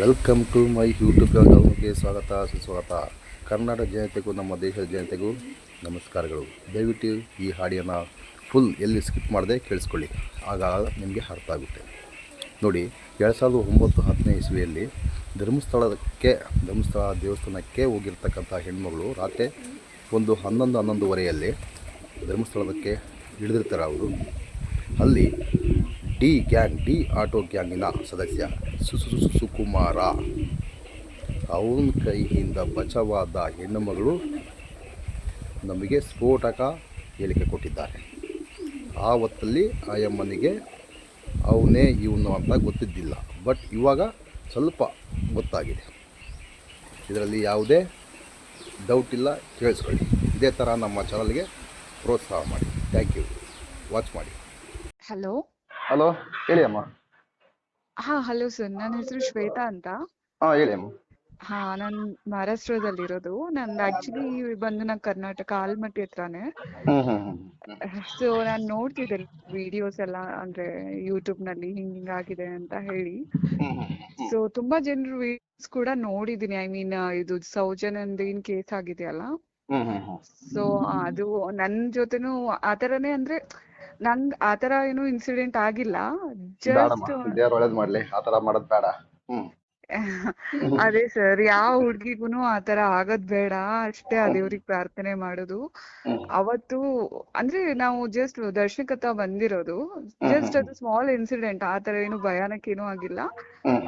Welcome to my YouTube ಚಾನಲ್ಗೆ ಸ್ವಾಗತ ಸುಸ್ವಾಗತ ಕರ್ನಾಟಕ ಜನತೆಗೂ ನಮ್ಮ ದೇಶದ ಜನತೆಗೂ ನಮಸ್ಕಾರಗಳು ದಯವಿಟ್ಟು ಈ ಹಾಡಿಯನ್ನು ಫುಲ್ ಎಲ್ಲಿ ಸ್ಕಿಪ್ ಮಾಡದೆ ಕೇಳಿಸ್ಕೊಳ್ಳಿ. ಆಗ ನಿಮಗೆ ಅರ್ಥ ಆಗುತ್ತೆ. ನೋಡಿ, ಎರಡು ಸಾವಿರದ ಒಂಬತ್ತು ಹತ್ತನೇ ಇಸ್ವಿಯಲ್ಲಿ ಧರ್ಮಸ್ಥಳಕ್ಕೆ, ಧರ್ಮಸ್ಥಳ ದೇವಸ್ಥಾನಕ್ಕೆ ಹೋಗಿರ್ತಕ್ಕಂಥ ಹೆಣ್ಮಗಳು ರಾತ್ರಿ ಒಂದು ಹನ್ನೊಂದು ಹನ್ನೊಂದುವರೆಯಲ್ಲಿ ಧರ್ಮಸ್ಥಳಕ್ಕೆ ಇಳಿದಿರ್ತಾರೆ ಅವರು. ಅಲ್ಲಿ ಡಿ ಗ್ಯಾಂಗ್, ಡಿ ಆಟೋ ಗ್ಯಾಂಗಿನ ಸದಸ್ಯ ಸುಕುಮಾರ ಅವನ ಕೈಯಿಂದ ಬಚಾವಾದ ಹೆಣ್ಣು ಮಗಳು ನಮಗೆ ಸ್ಫೋಟಕ ಹೇಳಿಕೆ ಕೊಟ್ಟಿದ್ದಾರೆ. ಆ ಹೊತ್ತಲ್ಲಿ ಆಯಮ್ಮನಿಗೆ ಅವನೇ ಇವನು ಅಂತ ಗೊತ್ತಿದ್ದಿಲ್ಲ. ಬಟ್ ಇವಾಗ ಸ್ವಲ್ಪ ಗೊತ್ತಾಗಿದೆ. ಇದರಲ್ಲಿ ಯಾವುದೇ ಡೌಟ್ ಇಲ್ಲ, ಕೇಳಿಸ್ಕೊಳ್ಳಿ. ಇದೇ ಥರ ನಮ್ಮ ಚಾನಲ್ಗೆ ಪ್ರೋತ್ಸಾಹ ಮಾಡಿ. ಥ್ಯಾಂಕ್ ಯು ವಾಚ್ ಮಾಡಿ. ಹಲೋ ಹಲೋ ಹೇಳಿ ಅಮ್ಮ. ಹಾ ಹಲೋ ಸರ್ ನನ್ನ ಹೆಸರು ಶ್ವೇತಾ ಅಂತ. ಹಾ ಹೇಳಿ ಅಮ್ಮ. ಹಾ ನಾನ್ ಮಹಾರಾಷ್ಟ್ರದಲ್ಲಿರೋದು. ನಂದು ಆಕ್ಚುಲಿ ಬಂದು ನಾ ಕರ್ನಾಟಕ ಆಲ್ಮಟ್ಟಿ ಹತ್ರನೇ. ಹ್ಮ್ ಹ್ಮ್ ಹ್ಮ್. ಸೊ ನಾನ್ ನೋಡ್ತಿದ್ದೆ ವಿಡಿಯೋಸ್ ಎಲ್ಲ ಅಂದ್ರೆ ಯೂಟ್ಯೂಬ್ನಲ್ಲಿ ಹಿಂಗ್ ಹಿಂಗ್ ಆಗಿದೆ ಅಂತ ಹೇಳಿ. ಸೊ ತುಂಬಾ ಜನರು ವಿಡಿಯೋಸ್ ಕೂಡ ನೋಡಿದೀನಿ. ಐ ಮೀನ್ ಇದು ಸೌಜನ್ಯಂದು ಏನ್ ಕೇಸ್ ಆಗಿದೆಯಲ್ಲ? ಸೊ ಅದು ನನ್ ಜೊತೆನೂ ಆತರನೇ ಅಂದ್ರೆ ನಂಗ್ ಆತರ ಏನು ಇನ್ಸಿಡೆಂಟ್ ಆಗಿಲ್ಲ. ಜಸ್ಟ್ ದೇವ್ರು ಒಳ್ಳೇದು ಮಾಡಲಿ ಆ ಥರ ಮಾಡೋದು ಬೇಡ. ಹ್ಞೂ ಅದೇ ಸರ್ ಯಾವ ಹುಡ್ಗಿಗೂನು ಆತರ ಆಗೋದ್ ಬೇಡ. ಅಷ್ಟೇ ಆ ದೇವ್ರಿಗೆ ಪ್ರಾರ್ಥನೆ ಮಾಡೋದು. ಅವತ್ತು ಅಂದ್ರೆ ನಾವು ಜಸ್ಟ್ ದರ್ಶನಕತ್ತ ಬಂದಿರೋದು. ಜಸ್ಟ್ ಅದು ಸ್ಮಾಲ್ ಇನ್ಸಿಡೆಂಟ್ ಆತರ ಏನು ಭಯಾನಕ ಏನೂ ಆಗಿಲ್ಲ.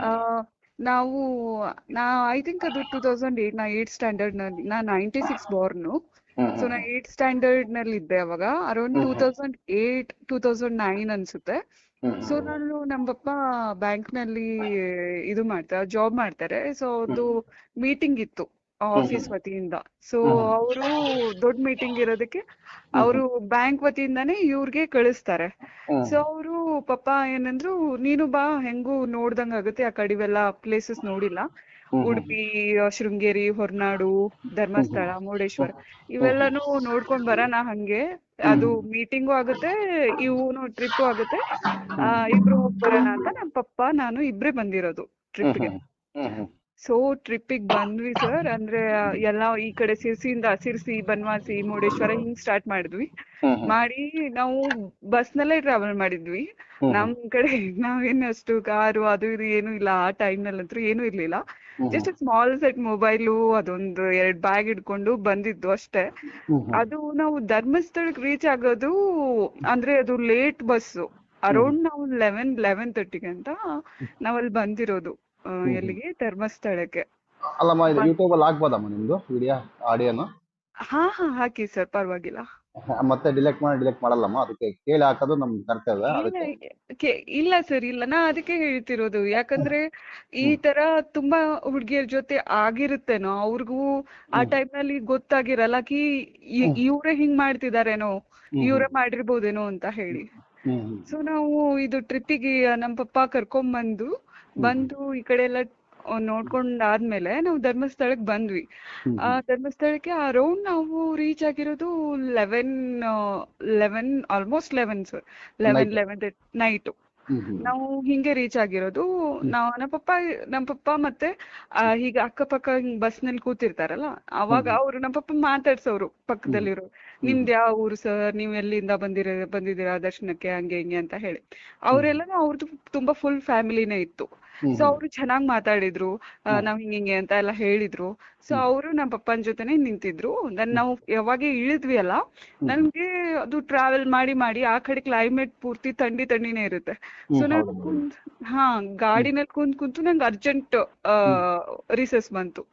ಆ ನಾವು ನಾ ಐ ಥಿಂಕ್ ಅದು ಟೂ ತೌಸಂಡ್ ಏಟ್ ನಾ ಏಟ್ ಸ್ಟ್ಯಾಂಡರ್ಡ್ನಲ್ಲಿ ನಾ ನೈಂಟಿ ಸಿಕ್ಸ್ ಬೋರ್ನು ಸೊ ನಾ ಏಟ್ ಸ್ಟ್ಯಾಂಡರ್ಡ್ನಲ್ಲಿ ಇದ್ದೆ ಅವಾಗ. Around two thousand eight two thousand nine ಅನ್ಸುತ್ತೆ. ಸೊ ನಾನು ನಮ್ಮ ಪಪ್ಪ ಬ್ಯಾಂಕ್ನಲ್ಲಿ ಇದು ಮಾಡ್ತಾರೆ ಜಾಬ್ ಮಾಡ್ತಾರೆ. ಸೊ ಅದು ಮೀಟಿಂಗ್ ಇತ್ತು. ಆಫೀಸ್ ವತಿಯಿಂದ. ಸೊ ಅವರು ದೊಡ್ಡ ಮೀಟಿಂಗ್ ಇರೋದಕ್ಕೆ ಅವರು ಬ್ಯಾಂಕ್ ವತಿಯಿಂದಾನೇ ಇವ್ರಿಗೆ ಕಳಿಸ್ತಾರೆ. ಸೊ ಅವರು ಪಪ್ಪ ಏನಂದ್ರು ನೀನು ಬಾ ಹೆಂಗೂ ನೋಡ್ದಂಗ್ ಆಗುತ್ತೆ ಆ ಕಡಿವೆಲ್ಲ ಪ್ಲೇಸಸ್ ನೋಡಿಲ್ಲ. ಉಡುಪಿ ಶೃಂಗೇರಿ ಹೊರನಾಡು ಧರ್ಮಸ್ಥಳ ಮುರುಡೇಶ್ವರ ಇವೆಲ್ಲಾನು ನೋಡ್ಕೊಂಡ್ ಬರೋಣ ಹಂಗೆ. ಅದು ಮೀಟಿಂಗು ಆಗುತ್ತೆ ಇವನು ಟ್ರಿಪ್ ಆಗುತ್ತೆ. ಇಬ್ರು ಹೋಗ್ ಬರೋಣ ಅಂತ ನಮ್ ಪಪ್ಪ ನಾನು ಇಬ್ರೇ ಬಂದಿರೋದು ಟ್ರಿಪ್ಗೆ ಸೊ ಟ್ರಿಪ್ಪಿಗೆ ಬಂದ್ವಿ ಸರ್ ಅಂದ್ರೆ ಎಲ್ಲ ಈ ಕಡೆ ಸಿರ್ಸಿಯಿಂದ ಸಿರ್ಸಿ ಬನ್ವಾಸಿ ಮುರುಡೇಶ್ವರ ಹಿಂಗ್ ಸ್ಟಾರ್ಟ್ ಮಾಡಿದ್ವಿ. ಮಾಡಿ ನಾವು ಬಸ್ ನಲ್ಲೇ ಟ್ರಾವೆಲ್ ಮಾಡಿದ್ವಿ. ನಮ್ ಕಡೆ ನಾವೇನಷ್ಟು ಕಾರು ಅದು ಇದು ಏನು ಇಲ್ಲ. ಆ ಟೈಮ್ ನಲ್ಲಂತೂ ಏನು ಇರ್ಲಿಲ್ಲ. ಜಸ್ಟ್ ಸ್ಮಾಲ್ ಸೆಟ್ ಮೊಬೈಲು ಅದೊಂದು ಎರಡ್ ಬ್ಯಾಗ್ ಇಟ್ಕೊಂಡು ಬಂದಿದ್ದು ಅಷ್ಟೇ. ಅದು ನಾವು ಧರ್ಮಸ್ಥಳಕ್ಕೆ ರೀಚ್ ಆಗೋದು ಅಂದ್ರೆ ಅದು ಲೇಟ್ ಬಸ್ಸು ಅರೌಂಡ್ ನಾವು ಲೆವೆನ್ ಲೆವೆನ್ ತರ್ಟಿಗೆ ಅಂತ ನಾವಲ್ಲಿ ಬಂದಿರೋದು. ಆ, ಎಲ್ಲಿಗೆ? ಧರ್ಮಸ್ಥಳಕ್ಕೆ. ಅಲ್ಲಮ್ಮ ಇದು ಯೂಟ್ಯೂಬಲ್ಲಿ ಹಾಕ್ಬೋದಮ್ಮ ನಿಮ್ಮದು ವಿಡಿಯೋ ಆಡಿಯೋನು ಹಾ ಹಾ ಹಾಕಿ ಸರ್ ಪರವಾಗಿಲ್ಲ. ಮತ್ತೆ ಡಿಲೆಕ್ಟ್ ಮಾಡಿ ಡಿಲೆಕ್ಟ್ ಮಾಡಲ್ಲಮ್ಮ? ಅದಕ್ಕೆ ಕೇಳಿ ಹಾಕೋದು ನಮ್ ಕರ್ತವ್ಯ. ಇಲ್ಲ ಅದಕ್ಕೆ ಕೆ- ಇಲ್ಲ ಸರ್ ಇಲ್ಲ. ನಾ ಅದಕ್ಕೆ ಹೇಳ್ತಿರೋದು. ಯಾಕಂದ್ರೆ ಈ ತರ ತುಂಬಾ ಹುಡುಗಿಯರ ಜೊತೆ ಆಗಿರುತ್ತೇನೋ ಅವ್ರಿಗೂ ಆ ಟೈಮ್ನಲ್ಲಿ ಗೊತ್ತಾಗಿರಲ್ಲ ಕಿ ಇ- ಇವ್ರೇ ಹಿಂಗ್ ಮಾಡ್ತಿದಾರೇನೋ ಇವ್ರೇ ಮಾಡಿರ್ಬೋದೇನೋ ಅಂತ ಹೇಳಿ. ಹ್ಮ್ ಹ್ಮ್. ಸೊ ನಾವು ಇದು ಟ್ರಿಪ್ಪಿಗೆ ನಮ್ ಪಪ್ಪ ಕರ್ಕೊಂಡ್ ಬಂದು ಬಂದು ಈ ಕಡೆ ಎಲ್ಲ ನೋಡ್ಕೊಂಡ್ ಆದ್ಮೇಲೆ ನಾವು ಧರ್ಮಸ್ಥಳಕ್ ಬಂದ್ವಿ. ಆ ಧರ್ಮಸ್ಥಳಕ್ಕೆ ಅರೌಂಡ್ ನಾವು ರೀಚ್ ಆಗಿರೋದು eleven eleven almost eleven sir eleven eleven night ನಾವು ಹಿಂಗೆ ರೀಚ್ ಆಗಿರೋದು. ನಾವು ನಮ್ಮ ಪಪ್ಪ ನಮ್ ಪಪ್ಪ ಮತ್ತೆ ಹೀಗೆ ಅಕ್ಕಪಕ್ಕ ಹಿಂಗ್ ಬಸ್ನಲ್ಲಿ ಕೂತಿರ್ತಾರಲ್ಲ ಅವಾಗ ಅವ್ರು ನಮ್ ಪಪ್ಪ ಮಾತಾಡ್ಸೋರು ಪಕ್ಕದಲ್ಲಿರೋ ನಿಮ್ದು ಯಾವ ಊರು ಸರ್ ನೀವ್ ಎಲ್ಲಿಂದ ಬಂದಿರ ಬಂದಿದ್ದೀರಾ ದರ್ಶನಕ್ಕೆ ಹಂಗೆ ಹಿಂಗೆ ಅಂತ ಹೇಳಿ. ಅವರೆಲ್ಲ ಅವ್ರದ್ದು ತುಂಬಾ ಫುಲ್ ಫ್ಯಾಮಿಲಿನೇ ಇತ್ತು. ಸೊ ಅವ್ರು ಚೆನ್ನಾಗಿ ಮಾತಾಡಿದ್ರು. ನಾವ್ ಹಿಂಗ್ ಹಿಂಗೆ ಅಂತ ಎಲ್ಲ ಹೇಳಿದ್ರು. ಸೊ ಅವರು ನಮ್ಮ ಪಪ್ಪನ ಜೊತೆನೆ ನಿಂತಿದ್ರು. ದನ್ ನಾವು ಯಾವಾಗ ಇಳಿದ್ವಿ ಅಲ್ಲ ನನ್ಗೆ ಅದು ಟ್ರಾವೆಲ್ ಮಾಡಿ ಮಾಡಿ ಆ ಕಡೆ ಕ್ಲೈಮೇಟ್ ಪೂರ್ತಿ ಥಂಡಿ ಥಂಡಿನೇ ಇರುತ್ತೆ. ಸೊ ನಾನು ಕುಂತ್ ಹಾ ಗಾಡಿನಲ್ಲಿ ಕುಂತ್ ಕುಂತು ನಂಗೆ ಅರ್ಜೆಂಟ್ ರಿಸಸ್ ಬಂತು.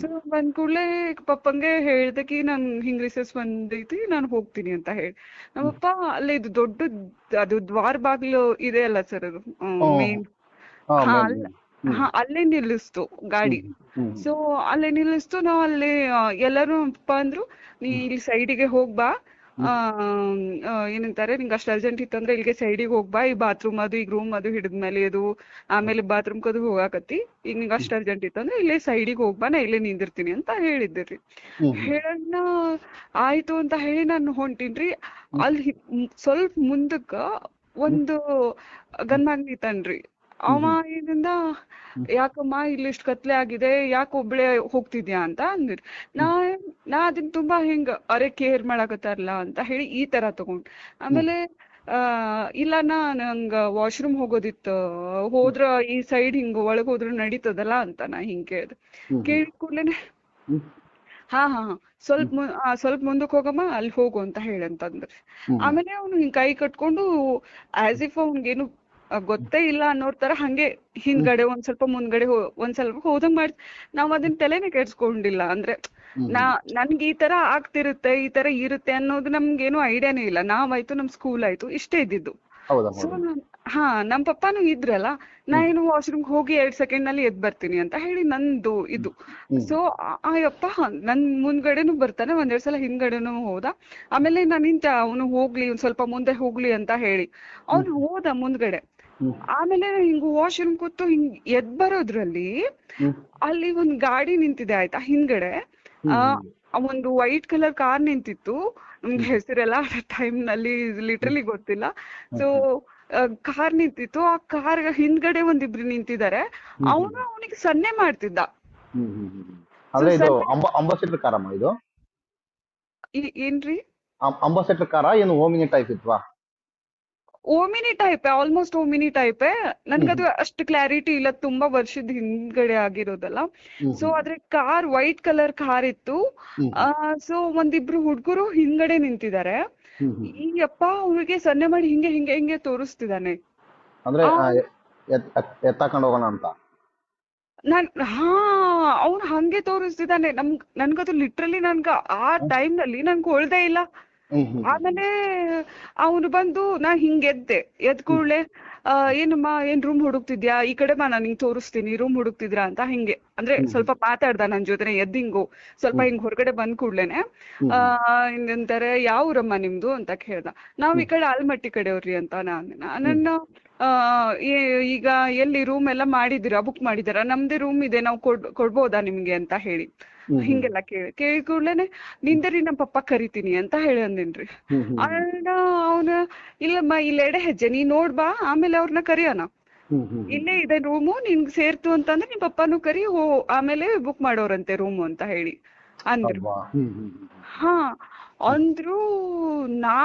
ಸೊ ಬಂದ್ ಕೂಡ್ಲೆ ಪಪ್ಪಂಗೆ ಹೇಳ್ದಕ್ಕೆ ನನ್ ಹಿಂಗ್ ರಿಸಸ್ ಬಂದೈತಿ ನಾನು ಹೋಗ್ತೀನಿ ಅಂತ ಹೇಳಿ. ನಮ್ಮಪ್ಪ ಅಲ್ಲೇ ಇದು ದೊಡ್ಡ ಅದು ದ್ವಾರ ಬಾಗ್ಲು ಇದೆ ಅಲ್ಲ ಸರ್ ಅದು ಮೇನ್ ಅಲ್ಲ. ನಿಲ್ಲಿಸ್ತು ಗಾಡಿ. ಸೊ ಅಲ್ಲೇ ನಿಲ್ಲಿಸ್ತು ನಾವ್ ಅಲ್ಲಿ ಎಲ್ಲರೂ ಅಪ್ಪ ಅಂದ್ರು ನೀ ಇಲ್ಲಿ ಸೈಡಿಗೆ ಹೋಗ್ಬಾ ಬಾ. ಏನಂತಾರೆ ನಿಂಗೆ ಅಷ್ಟು ಅರ್ಜೆಂಟ್ ಇತ್ತಂದ್ರೆ ಇಲ್ಲಿಗೆ ಸೈಡಿಗೆ ಹೋಗ್ಬಾ ಈ ಬಾತ್ರೂಮ್ ಅದು ಈಗ ರೂಮ್ ಅದು ಹಿಡಿದ್ಮೇಲೆ ಅದು ಆಮೇಲೆ ಬಾತ್ರೂಮ್ ಕದು ಹೋಗಾಕತ್ತಿ. ಈಗ ನಿಂಗೆ ಅಷ್ಟು ಅರ್ಜೆಂಟ್ ಇತ್ತಂದ್ರೆ ಇಲ್ಲೇ ಸೈಡಿಗೆ ಹೋಗ್ಬಾ ನಾ ಇಲ್ಲೇ ನಿಂದಿರ್ತೀನಿ ಅಂತ ಹೇಳಿದ್ದೆ ರೀ ಹೇಳಣ್ಣ ಆಯ್ತು ಅಂತ ಹೇಳಿ ನಾನು ಹೊಂಟಿನ್ರಿ. ಅಲ್ಲಿ ಸ್ವಲ್ಪ ಮುಂದಕ್ಕ ಒಂದು ಗನ್ಮ್ಯಾನ್ ನಿಂತಾನ್ರಿ ಅವ ಇದರಿಂದ ಯಾಕಮ್ಮ ಇಲ್ಲಿ ಇಷ್ಟು ಕತ್ಲೆ ಆಗಿದೆ ಯಾಕೆ ಒಬ್ಳೆ ಹೋಗ್ತಿದ್ಯಾ ಅಂತ ಅಂದಿರ್ ನಾ ನಾ ಅದನ್ನ ತುಂಬಾ ಹಿಂಗ ಅರೆ ಕೇರ್ ಮಾಡಕತ್ತಾರಲ್ಲ ಅಂತ ಹೇಳಿ ಈ ತರ ತಗೊಂಡ್. ಆಮೇಲೆ ಆ ಇಲ್ಲ ನಾ ನಂಗ ವಾಶ್ರೂಮ್ ಹೋಗೋದಿತ್ತು ಹೋದ್ರ ಈ ಸೈಡ್ ಹಿಂಗ ಒಳಗ್ ಹೋದ್ರ ನಡೀತದಲ್ಲ ಅಂತ ನಾ ಹಿಂಗ್ ಕೇಳ್ದೆ. ಕೇಳಿದ ಕೂಡ್ಲೇನೆ ಹಾ ಹಾ ಹಾ. ಸ್ವಲ್ಪ ಸ್ವಲ್ಪ ಮುಂದಕ್ಕೆ ಹೋಗಮ್ಮ ಅಲ್ಲಿ ಹೋಗು ಅಂತ ಹೇಳಂತಂದ್ರೆ. ಆಮೇಲೆ ಅವನು ಹಿಂಗ್ ಕೈ ಕಟ್ಕೊಂಡು ಆಸ್ ಇಫ್ ಅವ್ನಿಗೇನು ಗೊತ್ತೇ ಇಲ್ಲ ಅನ್ನೋರ್ ತರ ಹಂಗೆ ಹಿಂದ್ಗಡೆ ಒಂದ್ ಸ್ವಲ್ಪ ಮುಂದ್ಗಡೆ ಒಂದ್ ಸ್ವಲ್ಪ ಹೋದಂಗ್ ಮಾಡ್ ನಾವ್ ಅದನ್ನ ತಲೆನೇ ಕೆಡ್ಸ್ಕೊಂಡಿಲ್ಲ. ಅಂದ್ರೆ ನಾ ನನ್ಗೆ ಈ ತರ ಆಗ್ತಿರುತ್ತೆ ಈ ತರ ಇರುತ್ತೆ ಅನ್ನೋದು ನಮ್ಗೇನು ಐಡಿಯಾನೇ ಇಲ್ಲ. ನಾವಾಯ್ತು ನಮ್ ಸ್ಕೂಲ್ ಆಯ್ತು ಇಷ್ಟೇ ಇದ್ದಿದ್ದು. ಸೊ ಹಾ ನಮ್ ಪಪ್ಪಾನು ಇದ್ರಲ್ಲ ನಾ ಏನು ವಾಶ್ರೂಮ್ ಹೋಗಿ ಎರಡ್ ಸೆಕೆಂಡ್ನಲ್ಲಿ ಎದ್ ಬರ್ತೀನಿ ಅಂತ ಹೇಳಿ ನಂದು ಇದು. ಸೊ ಅಯ್ಯಪ್ಪ ಯಪ್ಪ ನನ್ ಮುಂದ್ಗಡೆನು ಬರ್ತಾನೆ ಒಂದೆರಡ್ ಸಲ ಹಿಂದ್ಗಡೆನು ಹೋದ. ಆಮೇಲೆ ನಾನ್ ನಿಂತೆ ಅವನು ಹೋಗ್ಲಿ ಒಂದ್ ಸ್ವಲ್ಪ ಮುಂದೆ ಹೋಗ್ಲಿ ಅಂತ ಹೇಳಿ. ಅವ್ನು ಹೋದ ಮುಂದ್ಗಡೆ. ಆಮೇಲೆ ಹಿಂಗ್ ವಾಶ್ರೂಮ್ ಕೂತು ಹಿಂಗ್ ಎದ್ ಬರೋದ್ರಲ್ಲಿ ಅಲ್ಲಿ ಒಂದ್ ಗಾಡಿ ನಿಂತಿದೆ ಆಯ್ತಾ ಹಿಂದ್ಗಡೆ. ಒಂದು ವೈಟ್ ಕಲರ್ ಕಾರ್ ನಿಂತಿತ್ತು. ನಮ್ಗೆ ಹೆಸರೆಲ್ಲ ಟೈಮ್ನಲ್ಲಿ ಲಿಟ್ರಲಿ ಗೊತ್ತಿಲ್ಲ. ಸೊ ಕಾರ್ ನಿಂತಿತ್ತು. ಆ ಕಾರ್ ಹಿಂದ್ಗಡೆ ಒಂದಿಬ್ರು ನಿಂತಿದ್ದಾರೆ. ಅವನು ಅವನಿಗೆ ಸನ್ನೆ ಮಾಡ್ತಿದ್ದ. ಅಂಬಾಸಿಡರ್ ಕಾರಮ್ಮ ಇದು? ಏನ್ರಿ? ಅಂಬಾಸಿಡರ್ ಕಾರ ಏನು Omni type ಇತ್ವಾ? Omni type almost Omni type ನನ್ಗದು ಅಷ್ಟು ಕ್ಲಾರಿಟಿ ಇಲ್ಲ ತುಂಬಾ ವರ್ಷದ ಹಿಂದ್ಗಡೆ ಆಗಿರೋದಲ್ಲ. ಸೊ ಆದ್ರೆ ಕಾರ್ ವೈಟ್ ಕಲರ್ ಕಾರ್ ಇತ್ತು. ಆ ಸೊ ಒಂದಿಬ್ರು ಹುಡುಗರು ಹಿಂದ್ಗಡೆ ನಿಂತಿದ್ದಾರೆ ಈ ಅಪ್ಪ ಅವ್ರಿಗೆ ಸನ್ನೆ ಮಾಡಿ ಹಿಂಗೆ ಹಿಂಗೆ ಹಿಂಗೆ ತೋರಿಸ್ತಿದ್ದಾನೆ ಅಂದ್ರೆ ಹೋಗೋಣ ಅಂತ? ನಾನ್ ಹಾ ಅವ್ನು ಹಂಗೆ ತೋರಿಸ್ತಿದ್ದಾನೆ ನಮ್ ನನ್ಗದು ಲಿಟ್ರಲಿ ನನ್ಗ ಆ ಟೈಮ್ನಲ್ಲಿ ನನ್ಗೆ ಹೊಳ್ದೇ ಇಲ್ಲ. ಆಮೇಲೆ ಅವನು ಬಂದು ನಾ ಹಿಂಗ್ ಎದ್ದೆ. ಎದ್ ಕೂಡ್ಲೆ ಆ, ಏನಮ್ಮ ಏನ್ ರೂಮ್ ಹುಡುಕ್ತಿದ್ಯಾ? ಈ ಕಡೆ ಬಾ ನಾನು ನಿಂಗ್ ತೋರಿಸ್ತೀನಿ. ರೂಮ್ ಹುಡುಕ್ತಿದ್ರಾ? ಅಂತ ಹಿಂಗೆ. ಅಂದ್ರೆ ಸ್ವಲ್ಪ ಮಾತಾಡ್ದ ನನ್ ಜೊತೆ ಎದ್ ಹಿಂಗು. ಸ್ವಲ್ಪ ಹಿಂಗ್ ಹೊರಗಡೆ ಬಂದ್ ಕೂಡ್ಲೇನೆ ಆ ಏನಂತಾರೆ ಯಾವ ಊರಮ್ಮ ನಿಮ್ದು? ಅಂತ ಕೇಳ್ದ. ನಾವ್ ಈ ಕಡೆ ಆಲ್ಮಟ್ಟಿ ಕಡೆಯವ್ರಿ ಅಂತ ನಾನು ನನ್ನ ಆ ಏ- ಈಗ ಎಲ್ಲಿ ರೂಮ್ ಎಲ್ಲ ಮಾಡಿದಿರಾ ಬುಕ್ ಮಾಡಿದಿರಾ ನಮ್ದೇ ರೂಮ್ ಇದೆ. ನಾವು ಕೊಡ್ ಕೊಡ್ಬೋದಾ ನಿಮ್ಗೆ? ಅಂತ ಹೇಳಿ. ಹಿಂಗೆಲ್ಲ ಕೇಳಿ ಕೇಳಿ ಕೂಡ್ಲೇನೆ ನಿಂದರಿ ನಮ್ಮ ಪಪ್ಪಾ ಕರಿತೀನಿ ಅಂತ ಹೇಳಿ ಅಂದಿನ್ರಿ ಅಣ್ಣ ಅವನ ಇಲ್ಲಮ್ಮ ಇಲ್ಲಿ ಎಡೆ ಹೆಜ್ಜೆ ನೀ ನೋಡ್ ಬಾ ಆಮೇಲೆ ಅವ್ರನ್ನ ಕರಿಯೋಣ. ಇಲ್ಲೇ ಇದೆ ರೂಮು ನಿನ್ಗ್ ಸೇರ್ತು ಅಂತಂದ್ರೆ ನಿಮ್ ಪಪ್ಪಾನು ಕರಿ ಹೋ ಆಮೇಲೆ ಬುಕ್ ಮಾಡೋರಂತೆ ರೂಮು ಅಂತ ಹೇಳಿ ಅಂದ್ರು. ಹಾ ಅಂದ್ರು ನಾ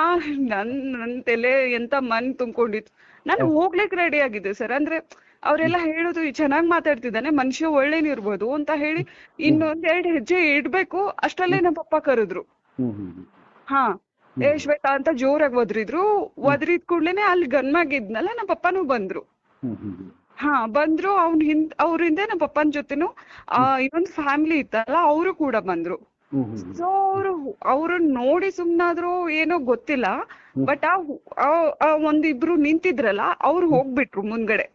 ನನ್ ನನ್ ತಲೆ ಎಂತ ಮನ್ ತುಂಬ್ಕೊಂಡಿತ್ತು. ನಾನು ಹೋಗ್ಲಿಕ್ ರೆಡಿ ಆಗಿದ್ದೆ ಸರ್ ಅಂದ್ರೆ ಅವರೆಲ್ಲ ಹೇಳೋದು ಚೆನ್ನಾಗ್ ಮಾತಾಡ್ತಿದ್ದಾನೆ ಮನುಷ್ಯ ಒಳ್ಳೇನಿರ್ಬೋದು ಅಂತ ಹೇಳಿ ಇನ್ನೊಂದ್ ಎರಡ್ ಹೆಜ್ಜೆ ಇಡ್ಬೇಕು ಅಷ್ಟಲ್ಲೇ ನಮ್ಮ ಪಪ್ಪ ಕರೆದ್ರು. ಹಾ ಏ ಶ್ವೇತಾ ಅಂತ ಜೋರಾಗಿ ಒದ್ರಿದ್ರು ಒದ್ರಿದ್ ಕೂಡ್ಲೇನೆ ಅಲ್ಲಿ ಗನ್ಮಾಗಿದ್ನಲ್ಲ ನಮ್ಮ ಪಪ್ಪನೂ ಬಂದ್ರು. ಹಾ ಬಂದ್ರು ಅವ್ನ್ ಹಿಂದ್ ಅವ್ರಿಂದ ನಮ್ಮ ಪಪ್ಪನ್ ಜೊತೆನು ಆ ಇನ್ನೊಂದ್ ಫ್ಯಾಮಿಲಿ ಇತ್ತಲ್ಲ ಅವರು ಕೂಡ ಬಂದ್ರು. ಸೊ ಅವ್ರು ಅವ್ರನ್ನ ನೋಡಿ ಸುಮ್ನಾದ್ರು ಏನೋ ಗೊತ್ತಿಲ್ಲ ಬಟ್ ಆ ಒಂದಿಬ್ರು ನಿಂತಿದ್ರಲ್ಲ ಅವ್ರು ಹೋಗ್ಬಿಟ್ರು ಮುಂದ್ಗಡೆ.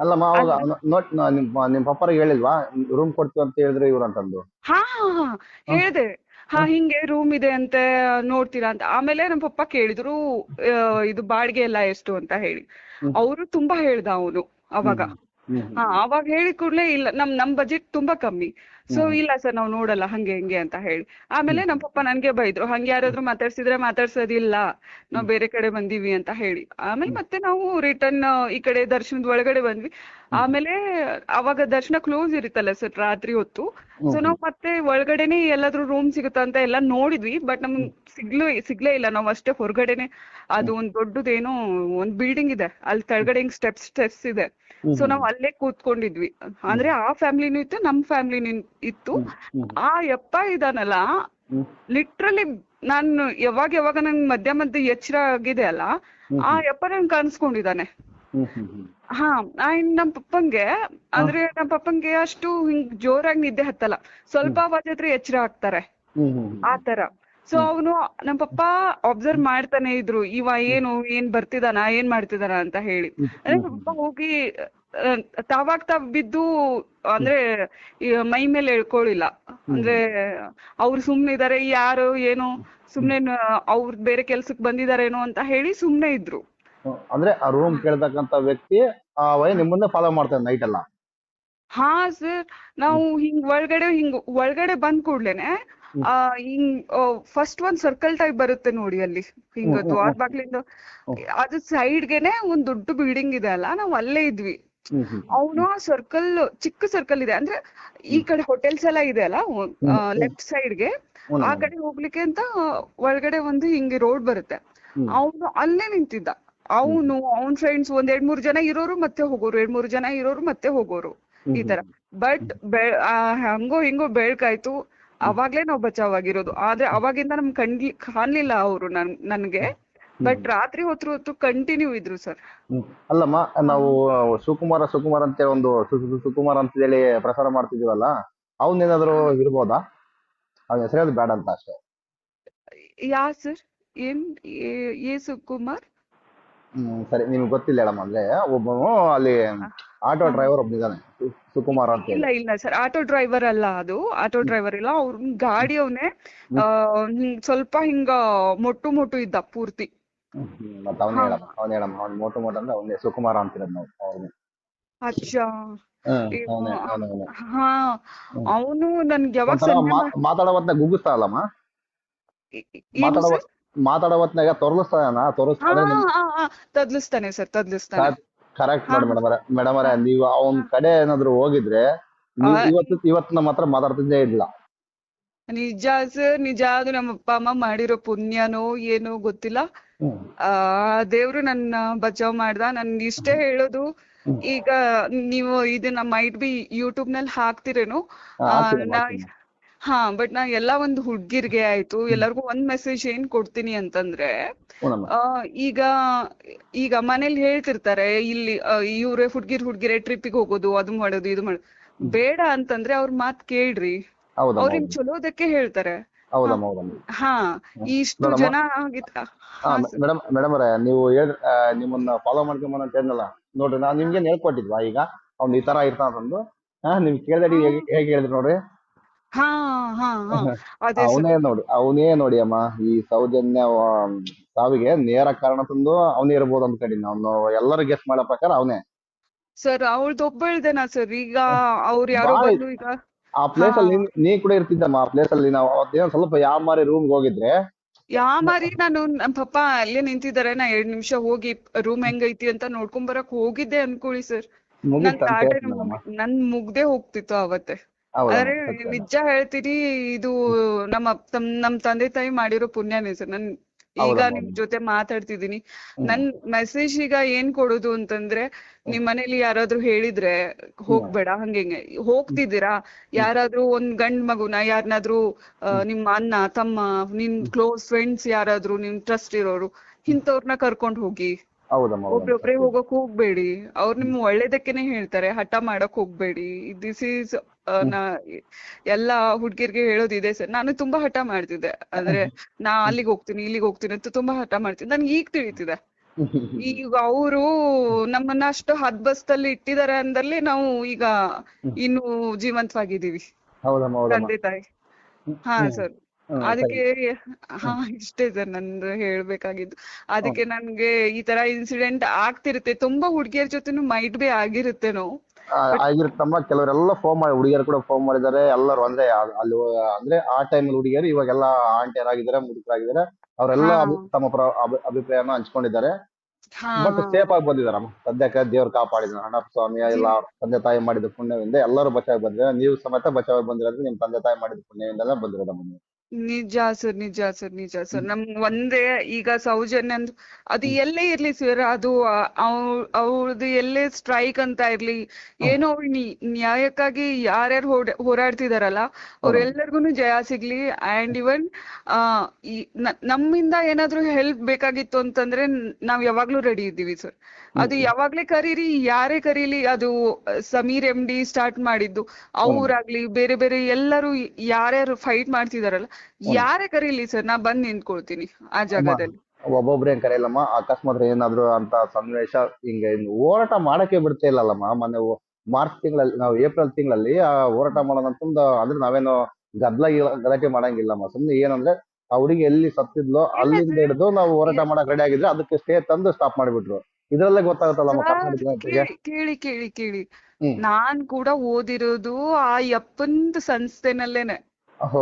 ಅಲ್ಲಮ್ಮ ಅವಾಗ ನೋಟ್ ನಿಮ್ಮ ನಿಮ್ ಪಪ್ಪರಿಗೆ ಹೇಳಿಲ್ವಾ? ರೂಮ್ ಕೊಡ್ತೀವಿ ಅಂತ ಹೇಳಿದ್ರೆ ಇವ್ರು ಅಂತಂದು. ಹಾ ಹಾ ಹಾ ಹೇಳ್ದೆ. ಹಾ ಹಿಂಗೆ ರೂಮ್ ಇದೆ ಅಂತ ನೋಡ್ತೀರಾ ಅಂತ. ಆಮೇಲೆ ನಮ್ಮ ಪಪ್ಪ ಕೇಳಿದ್ರು ಆ, ಇದು ಬಾಡಿಗೆ ಎಲ್ಲ ಎಷ್ಟು ಅಂತ ಹೇಳಿ. ಅವರು ತುಂಬಾ ಹೇಳ್ದ ಅವನು ಅವಾಗ. ಹಾ ಅವಾಗ ಹೇಳಿ ಕೂಡ್ಲೆ ಇಲ್ಲ. ನಮ್ ನಮ್ ಬಜೆಟ್ ತುಂಬಾ ಕಮ್ಮಿ. ಸೊ ಇಲ್ಲ ಸರ್ ನಾವ್ ನೋಡಲ್ಲ ಹಂಗೆ ಹಿಂಗೆ ಅಂತ ಹೇಳಿ. ಆಮೇಲೆ ನಮ್ ಪಪ್ಪ ನನ್ಗೆ ಬೈದ್ರು ಹಂಗೆ ಯಾರಾದ್ರೂ ಮಾತಾಡ್ಸಿದ್ರೆ ಮಾತಾಡ್ಸೋದಿಲ್ಲ ನಾವ್ ಬೇರೆ ಕಡೆ ಬಂದಿವಿ ಅಂತ ಹೇಳಿ. ಆಮೇಲೆ ಮತ್ತೆ ನಾವು ರಿಟರ್ನ್ ಈ ಕಡೆ ದರ್ಶನದ ಒಳಗಡೆ ಬಂದ್ವಿ. ಆಮೇಲೆ ಅವಾಗ ದರ್ಶನ ಕ್ಲೋಸ್ ಇರುತ್ತಲ್ಲ ಸರ್ ರಾತ್ರಿ ಹೊತ್ತು. ಸೊ ನಾವ್ ಮತ್ತೆ ಒಳಗಡೆನೆ ಎಲ್ಲಾದ್ರೂ ರೂಮ್ ಸಿಗುತ್ತಾ ಅಂತ ಎಲ್ಲ ನೋಡಿದ್ವಿ ಬಟ್ ನಮ್ಗ್ ಸಿಗ್ಲೂ ಸಿಗ್ಲೇ ಇಲ್ಲ. ನಾವ್ ಅಷ್ಟೇ ಹೊರಗಡೆನೆ ಅದು ಒಂದ್ ದೊಡ್ಡದೇನೋ ಒಂದ್ ಬಿಲ್ಡಿಂಗ್ ಇದೆ. ಅಲ್ಲಿ ಕೆಳಗಡೆ ಹಿಂಗ್ ಸ್ಟೆಪ್ಸ್ ಸ್ಟೆಪ್ಸ್ ಇದೆ. ಸೊ ನಾವ್ ಅಲ್ಲೇ ಕೂತ್ಕೊಂಡಿದ್ವಿ. ಅಂದ್ರೆ ಆ ಫ್ಯಾಮಿಲಿನೂ ಇತ್ತು ನಮ್ ಫ್ಯಾಮಿಲಿ ಇತ್ತು. ಆ ಯಪ್ಪ ಇದಾನಲ್ಲ. ಲಿಟ್ರಲಿ ನಾನು ಯಾವಾಗ ಯಾವಾಗ ನಂಗ್ ಮಧ್ಯ ಮಧ್ಯ ಎಚ್ಚರ ಆಗಿದೆ ಅಲ್ಲ ಆ ಯಪ್ಪ ನನ್ ಕಾಣಿಸ್ಕೊಂಡಿದ್ದಾನೆ. ಹಾ ಆಯ್ನ್ ನಮ್ ಪಪ್ಪಂಗೆ ಅಂದ್ರೆ ನಮ್ ಪಪ್ಪಂಗೆ ಅಷ್ಟು ಹಿಂಗ್ ಜೋರಾಗಿ ನಿದ್ದೆ ಹತ್ತಲ್ಲ. ಸ್ವಲ್ಪ ಆವಾಜ್ ಆದ್ರೆ ಎಚ್ಚರ ಆಗ್ತಾರೆ. ಆತರ ಸೊ ಅವನು ನಮ್ ಪಪ್ಪ ಅಬ್ಸರ್ವ್ ಮಾಡ್ತಾನೆ ಇದ್ರು ಇವ ಏನು ಏನ್ ಬರ್ತಿದಾನ ಏನ್ ಮಾಡ್ತಿದಾನ ಅಂತ ಹೇಳಿ. ಅಂದ್ರೆ ಪಪ್ಪ ಹೋಗಿ ತಾವಾಗ್ ತಾವ್ ಬಿದ್ದು ಅಂದ್ರೆ ಮೈ ಮೇಲೆ ಎಳ್ಕೊಳ್ಳಿಲ್ಲ ಅಂದ್ರೆ ಅವ್ರು ಸುಮ್ನೆ ಇದಾರೆ ಯಾರು ಏನು ಸುಮ್ನೆ ಅವ್ರ್ ಬೇರೆ ಕೆಲ್ಸಕ್ ಬಂದಿದಾರೇನೋ ಅಂತ ಹೇಳಿ ಸುಮ್ನೆ ಇದ್ರು. ಅಂದ್ರೆ ಆ ರೂಮ್ ಕೇಳ್ತಕ್ಕಂತ ವ್ಯಕ್ತಿ ಆ ನಿಮ್ಮನ್ನೇ ಫಾಲೋ ಮಾಡ್ತಾರೆ ನೈಟ್ ಎಲ್ಲ. ಹಾ ಸರ್ ನಾವು ಹಿಂಗ್ ಒಳಗಡೆ ಹಿಂಗ್ ಒಳಗಡೆ ಬಂದ್ ಕೂಡ್ಲೇನೆ ಆ ಹಿಂಗ್ ಫಸ್ಟ್ ಒಂದ್ ಸರ್ಕಲ್ ಟೈಪ್ ಬರುತ್ತೆ ನೋಡಿ ಅಲ್ಲಿ ಹಿಂಗ ದ್ವಾರ ಬಾಗ್ಲಿಂದ ಅದು ಸೈಡ್ಗೆನೆ ಒಂದ್ ದೊಡ್ಡ ಬಿಲ್ಡಿಂಗ್ ಇದೆ ಅಲ್ಲ ನಾವ್ ಅಲ್ಲೇ ಇದ್ವಿ. ಅವನು ಆ ಸರ್ಕಲ್ ಚಿಕ್ಕ ಸರ್ಕಲ್ ಇದೆ ಅಂದ್ರೆ ಈ ಕಡೆ ಹೋಟೆಲ್ಸ್ ಎಲ್ಲ ಇದೆ ಅಲ್ಲ ಲೆಫ್ಟ್ ಸೈಡ್ಗೆ ಗೆ ಆ ಕಡೆ ಹೋಗ್ಲಿಕ್ಕೆ ಅಂತ ಒಳಗಡೆ ಒಂದು ಹಿಂಗೆ ರೋಡ್ ಬರುತ್ತೆ. ಅವನು ಅಲ್ಲೇ ನಿಂತಿದ್ದ. ಅವನು ಅವನ್ ಫ್ರೆಂಡ್ಸ್ ಒಂದ್ ಎರಡ್ ಮೂರ್ ಜನ ಇರೋರು ಮತ್ತೆ ಹೋಗೋರು ಎರಡ್ ಮೂರ್ ಜನ ಇರೋರು ಮತ್ತೆ ಹೋಗೋರು ಈ ತರ. ಬಟ್ ಹಂಗೋ ಹಿಂಗೋ ಬೆಳ್ಕಾಯ್ತು. ಅವಾಗ್ಲೇ ನಾವು ಬಚಾವ್ ಆಗಿರೋದು ಆದ್ರೆ ಅವಾಗಿಂದ ನಮ್ ಕಣ್ಲಿ ಕಾಣ್ಲಿಲ್ಲ ಅವರು ನನ್ ನನ್ಗೆ. ಬಟ್ ರಾತ್ರಿ ಹೊತ್ತು ಹೊತ್ತು ಕಂಟಿನ್ಯೂ ಇದ್ರು ಸರ್. ಅಲ್ಲಮ್ಮ ನಾವು ಸುಕುಮಾರ ಸುಕುಮಾರ್ ಅಂತ ಒಂದು ಸುಕುಮಾರ್ ಅಂತ ಹೇಳಿ ಪ್ರಸಾರ ಮಾಡ್ತಿದೀವಲ್ಲ ಅವನೇನಾದ್ರು ಇರ್ಬೋದಾ? ಅವ್ನ ಹೆಸರು ಬೇಡ ಅಂತ ಅಷ್ಟೇ. ಯಾ ಸರ್? ಏನ್ ಎ ಏ ಸುಕುಮಾರ್ ಹ್ಮ್ ಸರಿ ನಿಮ್ಗೆ ಗೊತ್ತಿಲ್ಲ ಹೇಳಮ್ಮ ಅಲ್ಲೇ ಒಬ್ಬನು ಅಲ್ಲಿ ಆಟೋ ಡ್ರೈವರ್ ಒಬ್ಬನಿದ್ದಾನೆ ಸು- ಸುಕುಮಾರ್ ಅಂತ ಹೇಳಿ. ಇಲ್ಲ ಇಲ್ಲ ಸರ್ ಆಟೋ ಡ್ರೈವರ್ ಅಲ್ಲ ಅದು ಆಟೋ ಡ್ರೈವರ್ ಇಲ್ಲ ಅವ್ರ ಗಾಡಿ ಅವನೇ ಸ್ವಲ್ಪ ಹಿಂಗ ಮೊಟ್ಟು ಮೊಟ್ಟು ಇದ್ದ ಪೂರ್ತಿ. ಮತ್ತೆ ಅವನೇ ಹೇಳಮ್ಮ ಅವನೇ ಹೇಳಮ್ಮ ಅವ್ನು ಮೋಟು ಮೋಟ ಅಂದ್ರೆ ಅವನೇ ಸುಕುಮಾರ ಅಂತಿರೋದು ನಾವು ಅವ್ನು ಅಚ್ಚಾ. ಹ್ಮ್ ಇವ- ಅವನೇ ಅವನೇ ಅವನೇ. ಹಾ ಅವನು ನನ್ಗೆ ಯಾವಾಗ ಒಂಥರ ಸಂಜೆ ಮಾ- ಮಾತಾಡೋ ಹೊತ್ನಾಗ ಗುಗ್ಗಿಸ್ತಾ ಅಲ್ಲಮ್ಮ? ಮಾತಾಡೋ ಸರ್? ಮಾತಾಡೋ ಹೊತ್ನಾಗ ತೊರಲಿಸ್ತಾನ ಹಾ ತದ್ಲಿಸ್ತಾನೆ ಸರ್ ತದ್ಲಿಸ್ತಾನೆ. ಕರೆಕ್ಟ್ ಮಾಡಿ ಮೇಡಮ್ ಮೇಡಮ್ ಅವರೇ ನೀವು ಅವನ್ ಕಡೆ ಏನಾದ್ರು ಹೋಗಿದ್ರೆ ನೀವು ಇವತ್ತು ಇವತ್ತು ನಮ್ಮ ಹತ್ರ ಮಾತಾಡ್ತಿದ್ದೇ ಇಲ್ಲ. ನಿಜ ಸರ್ ನಿಜ ಅದು ನಮ್ಮ ಅಪ್ಪ ಅಮ್ಮ ಮಾಡಿರೋ ಪುಣ್ಯನೋ ಏನೋ ಗೊತ್ತಿಲ್ಲ. ಆ ದೇವ್ರು ನನ್ನ ಬಚಾವ್ ಮಾಡ್ದ. ನನ್ ಇಷ್ಟೇ ಹೇಳೋದು ಈಗ ನೀವು ಇದನ್ನ ಮೈಟ್ ಬಿ ಯೂಟ್ಯೂಬ್ನಲ್ಲಿ ಹಾಕ್ತಿರೇನು ಹಾ, ಬಟ್ ನಾ ಎಲ್ಲಾ ಒಂದು ಹುಡ್ಗಿರ್ಗೆ ಆಯ್ತು. ಎಲ್ಲರಿಗೂ ಒಂದ್ ಮೆಸೇಜ್ ಏನ್ ಕೊಡ್ತೀನಿ ಅಂತಂದ್ರೆ ಆ, ಈಗ ಈಗ ಮನೇಲಿ ಹೇಳ್ತಿರ್ತಾರೆ ಇಲ್ಲಿ ಇವ್ರೆ ಹುಡ್ಗಿರ್ ಹುಡ್ಗಿರೆ ಟ್ರಿಪ್ಪಿಗೆ ಹೋಗೋದು ಅದು ಮಾಡೋದು ಇದು ಮಾಡೋದು. ಬೇಡ ಅಂತಂದ್ರೆ ಅವ್ರ ಮಾತ್ ಕೇಳ್ರಿ. ಹೌದಮ್ಮ ಅವ್ರ್ ನಿಮ್ ಚಲೋದಕ್ಕೆ ಹೇಳ್ತಾರೆ. ಹಾ ಇಷ್ಟು. ಜನ ಆಗಿತ್ತ ಹಾ ಮೇಡಮ್ ಮೇಡಮ್ ಅವರೇ ನೀವು ಹೇಳ್ ನಿಮ್ಮನ್ನ ಫಾಲೋ ಮಾಡ್ಕೊಂಬನ ಅಂತ ಹೇಳಿದ್ನಲ್ಲ. ನೋಡ್ರಿ ನಾ ನಿಮ್ಗೆ ಹೇಳ್ಕೊಟ್ಟಿದ್ವಾ ಈಗ? ಅವ್ನು ಈ ತರ ಇರ್ತಾನಂದು. ಹಾ ನೀವ್ ಕೇಳ್ದಡಿ ಹೇಗೆ ಹೇಗೆ ಹೇಳಿದ್ರಿ ನೋಡ್ರಿ. ಹಾ ಹಾ ಹಾ. ಅದೇ ಸರ್. ಅವನೇ ನೋಡಿ ಅವನೇ ನೋಡಿ ಅಮ್ಮ ಈ ಸೌಜನ್ಯ ಸಾವಿಗೆ ನೇರ ಕಾರಣ ತಂದು ಅವನೇ ಇರ್ಬೋದು ಅನ್ಕೊಂಡಿನಿ ಅವ್ನು ಎಲ್ಲರೂ ಗೆಸ್ ಮಾಡೋ ಪ್ರಕಾರ ಅವನೇ. ಸರ್ ಅವಳ್ದು ಒಬ್ಬಳ್ದೇನಾ ಸರ್? ಈಗ ಅವ್ರು ಯಾರೋ ಬಂದು ಈಗ? ಆ ಪ್ಲೇಸ್ ಅಲ್ಲಿ ನೀನ್- ನೀ ಕೂಡ ಇರ್ತಿದ್ದಮ್ಮ ಆ ಪ್ಲೇಸ್ ಅಲ್ಲಿ ನಾವು ಅವತ್ತೇನೋ ಸ್ವಲ್ಪ ಯಾವ ಮಾರಿ ರೂಮ್ ಹೋಗಿದ್ರೆ. ಯಾ ಮಾರಿ ನಾನು ನಮ್ ಪಪ್ಪ ಅಲ್ಲೇ ನಿಂತಿದ್ದಾರೆ. ನಾ ಎರಡ್ ನಿಮಿಷ ಹೋಗಿ ರೂಮ್ ಹೆಂಗೈತಿ ಅಂತ ನೋಡ್ಕೊಂಡ್ ಬರಕ್ ಹೋಗಿದ್ದೆ ಅನ್ಕೊಳ್ಳಿ ಸರ್. ನನ್ ನನ್ ಮುಗ್ದೆ ಹೋಗ್ತಿತ್ತು ಅವತ್ತೆ. ಆದ್ರೆ. ನಿಜ ಹೇಳ್ತೀನಿ ಇದು ನಮ್ಮ ತಮ್ ನಮ್ ತಂದೆ ತಾಯಿ ಮಾಡಿರೋ ಪುಣ್ಯ ಸರ್ ನನ್ ಈಗ ನಿಮ್ ಜೊತೆ ಮಾತಾಡ್ತಿದೀನಿ ನನ್ ಮೆಸೇಜ್ ಈಗ ಏನ್ ಕೊಡೋದು ಅಂತಂದ್ರೆ ನಿಮ್ ಮನೇಲಿ ಯಾರಾದ್ರೂ ಹೇಳಿದ್ರೆ ಹೋಗ್ಬೇಡ ಹಂಗೆ ಹಿಂಗೆ. ಹೋಗ್ತಿದ್ದೀರಾ? ಯಾರಾದ್ರೂ ಒಂದ್ ಗಂಡ್ ಮಗುನ ಯಾರನ್ನಾದ್ರೂ ನಿಮ್ ಅಣ್ಣ ತಮ್ಮ ನಿಮ್ ಕ್ಲೋಸ್ ಫ್ರೆಂಡ್ಸ್ ಯಾರಾದ್ರೂ ನಿಮ್ ಟ್ರಸ್ಟ್ ಇರೋರು ಇಂಥವ್ರನ್ನ ಕರ್ಕೊಂಡ್ ಹೋಗಿ. ಒಬ್ರೊಬ್ರೇ ಹೋಗಕ್ ಹೋಗ್ಬೇಡಿ. ಅವ್ರು ನಿಮ್ ಒಳ್ಳೇದಕ್ಕೇನೆ ಹೇಳ್ತಾರೆ ಹಠ ಮಾಡಕ್ ಹೋಗ್ಬೇಡಿ. ದಿಸ್ ಈಸ್ ನಾ ಎಲ್ಲಾ ಹುಡ್ಗಿರ್ಗೆ ಹೇಳೋದು ಇದೆ ಸರ್. ನಾನು ತುಂಬಾ ಹಠ ಮಾಡ್ತಿದ್ದೆ. ಅಂದ್ರೆ ನಾ ಅಲ್ಲಿಗೆ ಹೋಗ್ತೀನಿ ಇಲ್ಲಿಗೆ ಹೋಗ್ತೀನಿ ಅಂತ ತುಂಬಾ ಹಠ ಮಾಡ್ತಿದ್ದೆ. ನನ್ಗೆ ಈಗ ತಿಳಿತಿದೆ. ಈಗ ಅವರು ನಮ್ಮನ್ನ ಅಷ್ಟು ಹದ್ಬಸ್ತಲ್ಲಿ ಇಟ್ಟಿದ್ದಾರೆ ಅಂದಲ್ಲಿ ನಾವು ಈಗ ಇನ್ನು ಜೀವಂತವಾಗಿದ್ದೀವಿ. ತಂದೆ ತಾಯಿ. ಹಾ ಸರ್. ಅದಕ್ಕೆ ಹಾ ಇಷ್ಟೇ ಸರ್ ನಂದು ಹೇಳ್ಬೇಕಾಗಿದ್ದು. ಅದಕ್ಕೆ ನನ್ಗೆ ಈ ತರ ಇನ್ಸಿಡೆಂಟ್ ಆಗ್ತಿರುತ್ತೆ. ತುಂಬಾ ಹುಡ್ಗಿಯರ್ ಜೊತೆನು ಮೈಟ್ ಬಿ ಆಗಿರುತ್ತೇನೋ ಆ, ಆಗಿರುತ್ತಮ್ಮ ಕೆಲವರೆಲ್ಲ ಫೋನ್ ಮಾಡಿ ಹುಡುಗಿಯರು ಕೂಡ ಫೋನ್ ಮಾಡಿದ್ದಾರೆ. ಎಲ್ಲರೂ ಅಂದ್ರೆ ಅಲ್ಲಿ ಅಂದ್ರೆ ಆ ಟೈಮಲ್ಲಿ ಹುಡುಗಿಯರು ಇವಾಗೆಲ್ಲ ಆಂಟಿಯರಾಗಿದ್ದಾರೆ ಮುದುಕರಾಗಿದ್ದಾರೆ. ಅವರೆಲ್ಲ ತಮ್ಮ ಪ್ರ- ಅಭಿಪ್ರಾಯನ ಹಂಚ್ಕೊಂಡಿದ್ದಾರೆ. ಬಟ್ ಸೇಫ್ ಆಗಿ ಬಂದಿದಾರಮ್ಮ ಸದ್ಯಕ್ಕೆ ದೇವ್ರ ಕಾಪಾಡಿದ ಅಣ್ಣಪ್ಪ ಸ್ವಾಮಿ ಎಲ್ಲ ಅವ್ರ ತಂದೆ ತಾಯಿ ಮಾಡಿದ ಪುಣ್ಯವಿಂದ ಎಲ್ಲರೂ ಬಚಾವಾಗಿ ಬಂದಿದ್ದಾರೆ. ನೀವು ಸಮೇತ ಬಚಾವಾಗಿ ಬಂದಿರೋದು ನಿಮ್ ತಂದೆ ತಾಯಿ ಮಾಡಿದ ಪುಣ್ಯವಿಂದಲೇ ಬಂದಿರೋದಮ್ಮ ನೀವು. ನಿಜ ಸರ್ ನಿಜ ಸರ್ ನಿಜ ಸರ್. ನಮ್ ಒಂದೇ ಈಗ ಸೌಜನ್ಯ ಅಂದ್ ಅದು ಎಲ್ಲೇ ಇರ್ಲಿ ಸರ್ ಅದು ಅವ್ರದ್ದು ಎಲ್ಲೇ ಸ್ಟ್ರೈಕ್ ಅಂತ ಇರ್ಲಿ ಏನೋ ಅವ್ಳ್ ನ್ಯಾಯಕ್ಕಾಗಿ ಯಾರ್ಯಾರು ಹೋರಾಡ್ತಿದಾರಲ್ಲ ಅವ್ರೆಲ್ಲರಿಗೂ ಜಯ ಸಿಗ್ಲಿ ಅಂಡ್ ಇವನ್ ಆ ನಮ್ಮಿಂದ ಏನಾದ್ರೂ ಹೆಲ್ಪ್ ಬೇಕಾಗಿತ್ತು ಅಂತಂದ್ರೆ ನಾವು ನಾವ್ ಯಾವಾಗ್ಲೂ ರೆಡಿ ಇದ್ದೀವಿ ಸರ್. ಅದು ಯಾವಾಗ್ಲೇ ಕರೀರಿ ಯಾರೇ ಕರೀಲಿ ಅದು ಸಮೀರ್ ಎಂ ಡಿ ಸ್ಟಾರ್ಟ್ ಮಾಡಿದ್ದು ಅವ್ರಾಗ್ಲಿ ಬೇರೆ ಬೇರೆ ಎಲ್ಲರೂ ಯಾರ್ಯಾರು ಫೈಟ್ ಮಾಡ್ತಿದಾರಲ್ಲ ಯಾರೇ ಕರೀಲಿ ಸರ್ ನಾ ಬಂದ್ ನಿಂತ್ಕೊಳ್ತೀನಿ ಆ ಜಾಗದಲ್ಲಿ. ಒಬ್ಬೊಬ್ರೇನ್ ಕರೆಯಲ್ಲಮ್ಮ ಅಕಸ್ಮಾತ್ ಏನಾದ್ರು ಅಂತ ಸನ್ನಿವೇಶ ಹಿಂಗ ಹೋರಾಟ ಮಾಡಕ್ಕೆ ಬಿಡ್ತಾ ಇಲ್ಲಲ್ಲಮ್ಮ. ಮೊನ್ನೆ ಮಾರ್ಚ್ ತಿಂಗಳಲ್ಲಿ ನಾವು ಏಪ್ರಿಲ್ ತಿಂಗಳಲ್ಲಿ ಆ ಹೋರಾಟ ಮಾಡೋಣ ಅಂತಂದು ಅಂದ್ರೆ ನಾವೇನು ಗದ್ಲ ಗಿಲ- ಗಲಾಟೆ ಮಾಡಂಗಿಲ್ಲಮ್ಮ. ಸುಮ್ನೆ ಏನಂದ್ರೆ ಆ ಹುಡುಗಿ ಎಲ್ಲಿ ಸತ್ತಿದ್ಲೋ ಅಲ್ಲಿಂದ ಹಿಡಿದು ನಾವು ಹೋರಾಟ ಮಾಡಕ್ ರೆಡಿ ಆಗಿದ್ರೆ ಅದಕ್ಕೆ ಸ್ಟೇ ತಂದು ಸ್ಟಾಪ್ ಮಾಡಿಬಿಟ್ರು. ಇದ್ರಲ್ಲೇ ಗೊತ್ತಾಗುತ್ತಲ್ಲಮ್ಮ ಕರ್ನಾಟಕ ಜನತೆಗೆ ಕೇಳಿ ಕೇಳಿ ಕೇಳಿ ನಾನ್ ಕೂಡ ಓದಿರೋದು ಆ ಯಪ್ಪಂದ್ ಸಂಸ್ಥೆನಲ್ಲೇನೆ. ಹೋ